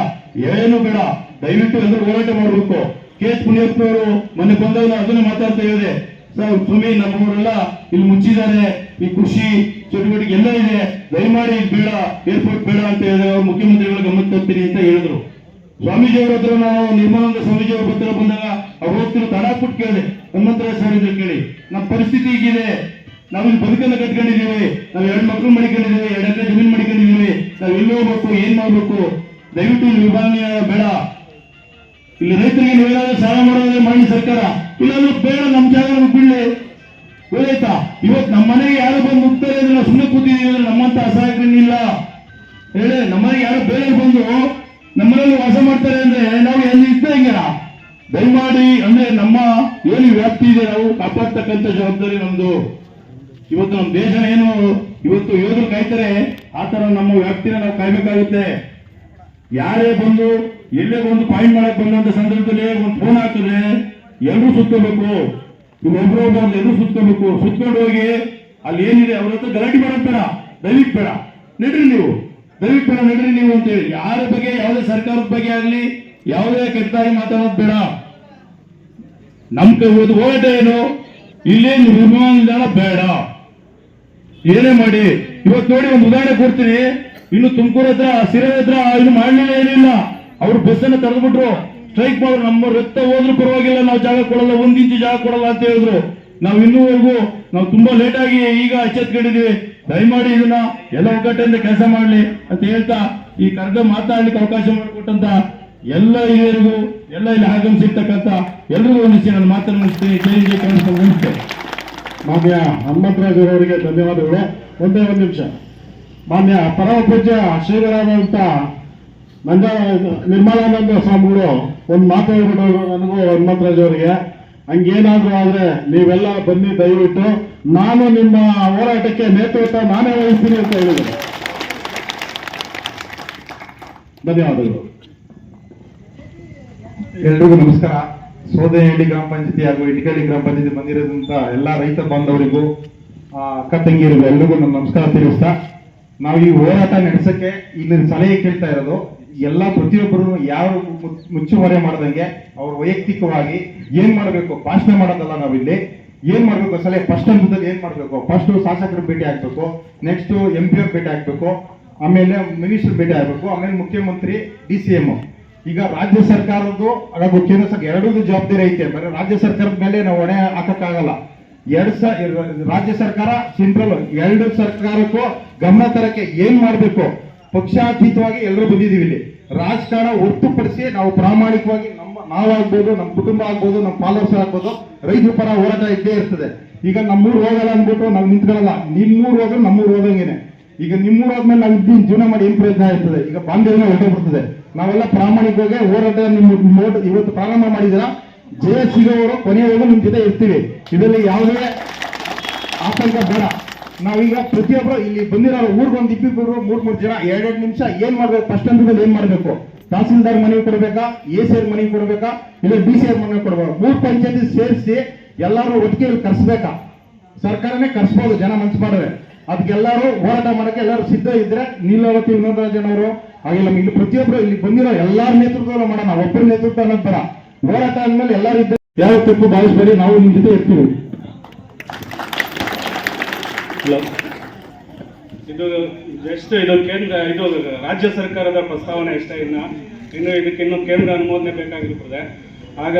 ಏನು ಬೇಡ. ದಯವಿಟ್ಟು ಎಲ್ಲರೂ ಹೋರಾಟ ಮಾಡಬೇಕು. ಕೆ ಎಸ್ ಪುಣ್ಯಪ್ಪನವರು ಮೊನ್ನೆ ಬಂದಾಗ ಅದನ್ನ ಮಾತಾಡ್ತಾ ಹೇಳಿದೆ ಸರ್, ಸ್ವಾಮಿ, ನಮ್ಮವರೆಲ್ಲ ಇಲ್ಲಿ ಮುಚ್ಚಿದ್ದಾರೆ. ಈ ಕೃಷಿ ಚಟುವಟಿಕೆ ಎಲ್ಲ ಇದೆ. ದಯಮಾಡಿ ಬೇಡ, ಏರ್ಪೋರ್ಟ್ ಬೇಡ ಅಂತ ಹೇಳಿದ್ರೆ ಅವ್ರು ಮುಖ್ಯಮಂತ್ರಿಗಳ ಗಮನ ತರ್ತೀನಿ ಅಂತ ಹೇಳಿದ್ರು. ಸ್ವಾಮೀಜಿಯವ್ರ ಹತ್ರ ನಾವು ನಿರ್ಮಲಾನಂದ ಸ್ವಾಮೀಜಿ ಅವ್ರ ಹತ್ರ ಬಂದಾಗ ಅವ್ರು ಹೋಗ್ತಿರೋ ತಡ ಕೊಟ್ಟು ಕೇಳಿದೆ. ಹನುಮಂತರಾಯ ಸರ್ ಕೇಳಿ. ನಮ್ಮ ಪರಿಸ್ಥಿತಿ ಹೀಗಿದೆ. ನಾವು ಬದುಕನ್ನು ಕಟ್ಕೊಂಡಿದ್ದೀವಿ, ನಾವು ಎರಡು ಮಕ್ಕಳು ಎರಡು ಎಕರೆ ಜಮೀನು ಮಡಿಕೊಂಡಿದೀವಿ ನಾವು ಎಲ್ಲಿ ಹೋಗ್ಬೇಕು, ಏನ್ ಮಾಡ್ಬೇಕು? ದಯವಿಟ್ಟು ವಿಭಾಗೀಯ ಬೇಡ. ಇಲ್ಲಿ ರೈತರಿಗೆ ನೀವೇನಾದ್ರೂ ಸಹಾಯ ಮಾಡೋದ್ರೆ ಮಾಡಿ ಸರ್ಕಾರ. ಇಲ್ಲಾಂದ್ರೆ ಬೇಡ ನಮ್ಮ ಜಾಗ ಬಿಡ್ಲಿ. ಗೊತ್ತಾಯ್ತಾ? ಇವತ್ತು ನಮ್ಮ ಮನೆಗೆ ಯಾರು ಬಂದು ಮುಗ್ತಾರೆ ಅಂದ್ರೆ ನಾವು ಸುಮ್ಮನೆ ಕೂತಿದ್ದೀವಿ ಅಂದ್ರೆ ನಮ್ಮಂತ ಅಸಹಾಯಕನಿಲ್ಲ ಹೇಳಿ ನಮ್ಮನೆಗೆ ಯಾರು ಬೇರೆ ಬಂದು ನಮ್ಮನೇಲಿ ವಾಸ ಮಾಡ್ತಾರೆ ಅಂದ್ರೆ ನಾವು ಎಲ್ಲಿ ಇದ್ದಂಗೆ ದಯಮಾಡಿ ಅಂದ್ರೆ ನಮ್ಮ ಏನು ವ್ಯಾಪ್ತಿ ಇದೆ, ನಾವು ಕಾಪಾಡ್ತಕ್ಕಂಥ ಜವಾಬ್ದಾರಿ ನಮ್ದು. ಇವತ್ತು ನಮ್ಮ ದೇಶ ಏನು, ಇವತ್ತು ಯೋಧರು ಕಾಯ್ತಾರೆ, ಆ ತರ ನಮ್ಮ ವ್ಯಾಪ್ತಿನ ನಾವು ಕಾಯ್ಬೇಕಾಗುತ್ತೆ. ಯಾರೇ ಬಂದು, ಎಲ್ಲೇ ಬಂದು ಪಾಯಿಂಟ್ ಮಾಡಕ್ ಬಂದಂತ ಸಂದರ್ಭದಲ್ಲಿ ಒಂದು ಫೋನ್ ಹಾಕಿದ್ರೆ ಎಲ್ಲರೂ ಸುತ್ತಬೇಕು ಒಬ್ರು ಒಬ್ಬರು ಎಲ್ಲರೂ ಸುತ್ತಬೇಕು ಸುತ್ಕೊಂಡು ಹೋಗಿ ಅಲ್ಲಿ ಏನಿದೆ, ಅವ್ರ ಹತ್ರ ಗಲಾಟೆ ಬೇಡ, ದಯವಿಟ್ಟು ಬೇಡ. ನಡ್ರಿ ನೀವು. ದಯವಿಟ್ಟು ಬೇಡ, ನಡ್ರಿ ನೀವು ಅಂತೇಳಿ ಯಾರ ಬಗ್ಗೆ, ಯಾವುದೇ ಸರ್ಕಾರದ ಬಗ್ಗೆ ಆಗ್ಲಿ, ಯಾವುದೇ ಕೆಟ್ಟದಾಗಿ ಮಾತಾಡೋದು ಬೇಡ. ನಮ್ ಕೈ ಹೋರಾಟ ಏನು? ನಿಲ್ದಾಣ ಬೇಡ ಬೇಡ. ಏನೇ ಮಾಡಿ, ಇವತ್ತು ನೋಡಿ ಒಂದು ಉದಾಹರಣೆ ಕೊಡ್ತೀನಿ. ಇನ್ನು ತುಮಕೂರು ಹತ್ರ ಸಿರೆ ಹತ್ರ ಇನ್ನು ಮಾಡಲಿಲ್ಲ ಏನಿಲ್ಲ. ಅವ್ರು ಬಸ್ಸನ್ನ ತಡೆದ್ಬಿಟ್ರು ಸ್ಟ್ರೈಕ್ ಮಾಡಿದ್ರು ನಮ್ಮ ರಕ್ತ ಹೋದ್ರು ಪರವಾಗಿಲ್ಲ, ನಾವು ಜಾಗ ಕೊಡಲ್ಲ, ಒಂದ್ ಇಂಚು ಜಾಗ ಕೊಡಲ್ಲ ಅಂತ ಹೇಳಿದ್ರು. ನಾವು ಇನ್ನೂವರೆಗೂ, ನಾವು ತುಂಬಾ ಲೇಟ್ ಆಗಿ ಈಗ ಎಚ್ಚೆತ್ಕೊಂಡಿದೀವಿ. ದಯಮಾಡಿ ಇದನ್ನ ಎಲ್ಲ ಒಗ್ಗಟ್ಟಿಂದ ಕೆಲಸ ಮಾಡ್ಲಿ ಅಂತ ಹೇಳ್ತಾ, ಈ ಕರ್ಗ ಮಾತಾಡ್ಲಿಕ್ಕೆ ಅವಕಾಶ ಮಾಡಿಕೊಟ್ಟಂತ ಎಲ್ಲ ಹಿರಿಯರಿಗೂ, ಎಲ್ಲ ಇಲ್ಲಿ ಆಗಮಿಸಿರ್ತಕ್ಕಂಥ ಎಲ್ರಿಗೂ ಒಂದಿಸಿ ನಾನು ಮಾತನ್ನು ಮುಗಿಸ್ತೀನಿ. ಜೈ ಮಾನ್ಯ ಹನುಮಂತರಾಜ್ ಅವರಿಗೆ ಧನ್ಯವಾದಗಳು. ಒಂದೇ ಒಂದು ನಿಮಿಷ. ಮಾನ್ಯ ಪರಮ ಪೂಜ್ಯ ಶ್ರೀಗಳಾದಂಥ ನಂಜ ನಿರ್ಮಲಾನಂದ ಸ್ವಾಮಿಗಳು ಒಂದು ಮಾತು ಹೇಳ್ಬಿಟ್ಟು ನನಗೂ ಹನುಮಂತರಾಜ್ ಅವರಿಗೆ ಹಂಗೇನಾದ್ರೂ ಆದರೆ ನೀವೆಲ್ಲ ಬನ್ನಿ ದಯವಿಟ್ಟು ನಾನು ನಿಮ್ಮ ಹೋರಾಟಕ್ಕೆ ನೇತೃತ್ವ ನಾನೇ ವಹಿಸ್ತೀನಿ ಅಂತ ಹೇಳಿದರು. ಧನ್ಯವಾದಗಳು. ಎಲ್ರಿಗೂ ನಮಸ್ಕಾರ. ಸೋದೆಹಳ್ಳಿ ಗ್ರಾಮ ಪಂಚಾಯತಿ ಹಾಗೂ ಇಟಗಳ್ಳಿ ಗ್ರಾಮ ಪಂಚಾಯತಿ ಬಂದಿರೋದಂತ ಎಲ್ಲಾ ರೈತ ಬಾಂಧವರಿಗೂ ಅಕ್ಕ ತಂಗಿಯರಿಗೂ ಎಲ್ರಿಗೂ ನಮ್ಮ ನಮಸ್ಕಾರ ತಿಳಿಸ್ತಾ, ನಾವು ಈ ಹೋರಾಟ ನಡೆಸಕ್ಕೆ ಇಲ್ಲಿ ಸಲಹೆ ಕೇಳ್ತಾ ಇರೋದು, ಎಲ್ಲ ಪ್ರತಿಯೊಬ್ಬರು ಯಾರು ಮುಚ್ಚುಮರೆ ಮಾಡದಂಗೆ ಅವ್ರ ವೈಯಕ್ತಿಕವಾಗಿ ಏನ್ ಮಾಡಬೇಕು, ಭಾಷಣ ಮಾಡೋದಲ್ಲ ನಾವಿಲ್ಲಿ, ಏನ್ ಮಾಡ್ಬೇಕು ಸಲಹೆ ಫಸ್ಟ್ ಹಂತದಲ್ಲಿ ಏನ್ ಮಾಡ್ಬೇಕು, ಫಸ್ಟ್ ಶಾಸಕರು ಭೇಟಿ ಆಗ್ಬೇಕು, ನೆಕ್ಸ್ಟ್ ಎಂ ಪಿ ಭೇಟಿ ಆಗ್ಬೇಕು, ಆಮೇಲೆ ಮಿನಿಸ್ಟರ್ ಭೇಟಿ ಆಗ್ಬೇಕು, ಆಮೇಲೆ ಮುಖ್ಯಮಂತ್ರಿ, ಡಿ ಸಿ ಎಂ ಈಗ ರಾಜ್ಯ ಸರ್ಕಾರದ್ದು ಹಾಗೂ ಕೇಂದ್ರ ಸರ್ಕಾರ ಎರಡೂ ಜವಾಬ್ದಾರಿ ಐತೆ. ಬರೀ ರಾಜ್ಯ ಸರ್ಕಾರದ ಮೇಲೆ ನಾವು ಹೊಣೆ ಹಾಕಕ್ಕಾಗಲ್ಲ. ಎರಡ್ ಸ ರಾಜ್ಯ ಸರ್ಕಾರ ಸೆಂಟ್ರಲ್ ಎರಡು ಸರ್ಕಾರಕ್ಕೂ ಗಮನ ತರಕ್ಕೆ ಏನ್ ಮಾಡ್ಬೇಕು? ಪಕ್ಷಾತೀತವಾಗಿ ಎಲ್ಲರೂ ಬಂದಿದ್ದೀವಿ ಇಲ್ಲಿ. ರಾಜಕಾರಣ ಹೊರತುಪಡಿಸಿ ನಾವು ಪ್ರಾಮಾಣಿಕವಾಗಿ ನಮ್ಮ, ನಾವಾಗ್ಬೋದು, ನಮ್ಮ ಕುಟುಂಬ ಆಗ್ಬೋದು, ನಮ್ಮ ಫಾಲೋವರ್ಸ್ ಆಗ್ಬೋದು, ರೈತರ ಪರ ಹೋರಾಟ ಇದ್ದೇ ಇರ್ತದೆ. ಈಗ ನಮ್ಮೂರು ಹೋಗಲ್ಲ ಅಂದ್ಬಿಟ್ಟು ನಾವು ನಿಂತ್ಕೊಳ್ಳಲ್ಲ. ನಿಮ್ಮೂರು ಹೋದ್ರೆ ನಮ್ಮೂರು ಹೋದಂಗೆನೆ. ಈಗ ನಿಮ್ಮೂರು ಹೋದ್ಮೇಲೆ ನಾವು ಇದ್ದೀನಿ ಜೀವನ ಮಾಡಿ ಏನ್ ಪ್ರಯತ್ನ ಇರ್ತದೆ ಈಗ ಬಾಂಧವ್ಯನ ಹೊರಟೋಗ್ಬಿಡ್ತದೆ. ನಾವೆಲ್ಲ ಪ್ರಾಮಾಣಿಕವಾಗಿ ಹೋರಾಟ ನಿಮ್ಮ ಇವತ್ತು ಪ್ರಾರಂಭ ಮಾಡಿದಿರ ಜಯ ಸಿಗೋವರು ಕೊನೆಯವರೆಗೂ ನಿಮ್ ಜೊತೆ ಇರ್ತೀವಿ. ಇದರಲ್ಲಿ ಯಾವುದೇ ಆತಂಕ ಬೇಡ. ನಾವೀಗ ಪ್ರತಿಯೊಬ್ಬರು ಇಲ್ಲಿ ಬಂದಿರೋ ಊರ್ಗೆ ಒಂದು ಇಬ್ಬಿಬ್ಬರು ಮೂರ್ ಮೂರು ಜನ ಎರಡೆರಡು ನಿಮಿಷ ಏನ್ ಮಾಡ್ಬೇಕು? ಫಸ್ಟ್ ಹಂತದಲ್ಲಿ ಏನ್ ಮಾಡ್ಬೇಕು? ತಹಸೀಲ್ದಾರ್ ಮನೆಗೆ ಕೊಡ್ಬೇಕಾ? ಎ ಸಿ ಆರ್ ಮನೆಗೆ ಕೊಡ್ಬೇಕಾ? ಇಲ್ಲ ಡಿ ಸಿ ಆರ್ ಮನೆಗೆ ಕೊಡ್ಬೇಕು? ಮೂರ್ ಪಂಚಾಯತಿ ಸೇರಿಸಿ ಎಲ್ಲರೂ ಒಟ್ಟಿಗೆ ಕರ್ಸ್ಬೇಕಾ? ಸರ್ಕಾರನೇ ಕರ್ಸ್ಬೋದು, ಜನ ಮನ್ಸು ಮಾಡಿದ್ರೆ ಅದಕ್ಕೆಲ್ಲರೂ ಹೋರಾಟ ಮಾಡಕ್ಕೆ ಎಲ್ಲರೂ ಸಿದ್ಧ ಇದ್ರೆ ನೀಲಾವತಿ ವಿನೋದರಾಜನ್ ಅವರು, ಹಾಗೆ ನಮ್ಗೆ ಇಲ್ಲಿ ಪ್ರತಿಯೊಬ್ಬರು ಇಲ್ಲಿ ಬಂದಿರೋ ಎಲ್ಲಾರ ನೇತೃತ್ವದಲ್ಲಿ ಮಾಡೋಣ. ಒಬ್ಬರ ನೇತೃತ್ವ ನಂತರ ಹೋರಾಟ ಅಂದ್ಮೇಲೆ ಎಲ್ಲರೂ ಇದ್ದಾರೆ ಯಾವ ತಪ್ಪು ಭಾವಿಸಬೇಡಿ, ನಾವು ನಿಮ್ಮ ಜೊತೆ ಇರ್ತೀವಿ. ಇದು ಎಷ್ಟು, ಇದು ಕೇಂದ್ರ, ಇದು ರಾಜ್ಯ ಸರ್ಕಾರದ ಪ್ರಸ್ತಾವನೆ ಅಷ್ಟೇ ಇನ್ನ. ಇನ್ನು ಇದಕ್ಕೆ ಇನ್ನು ಕೇಂದ್ರ ಅನುಮೋದನೆ ಬೇಕಾಗಿರ್ತದೆ. ಹಾಗ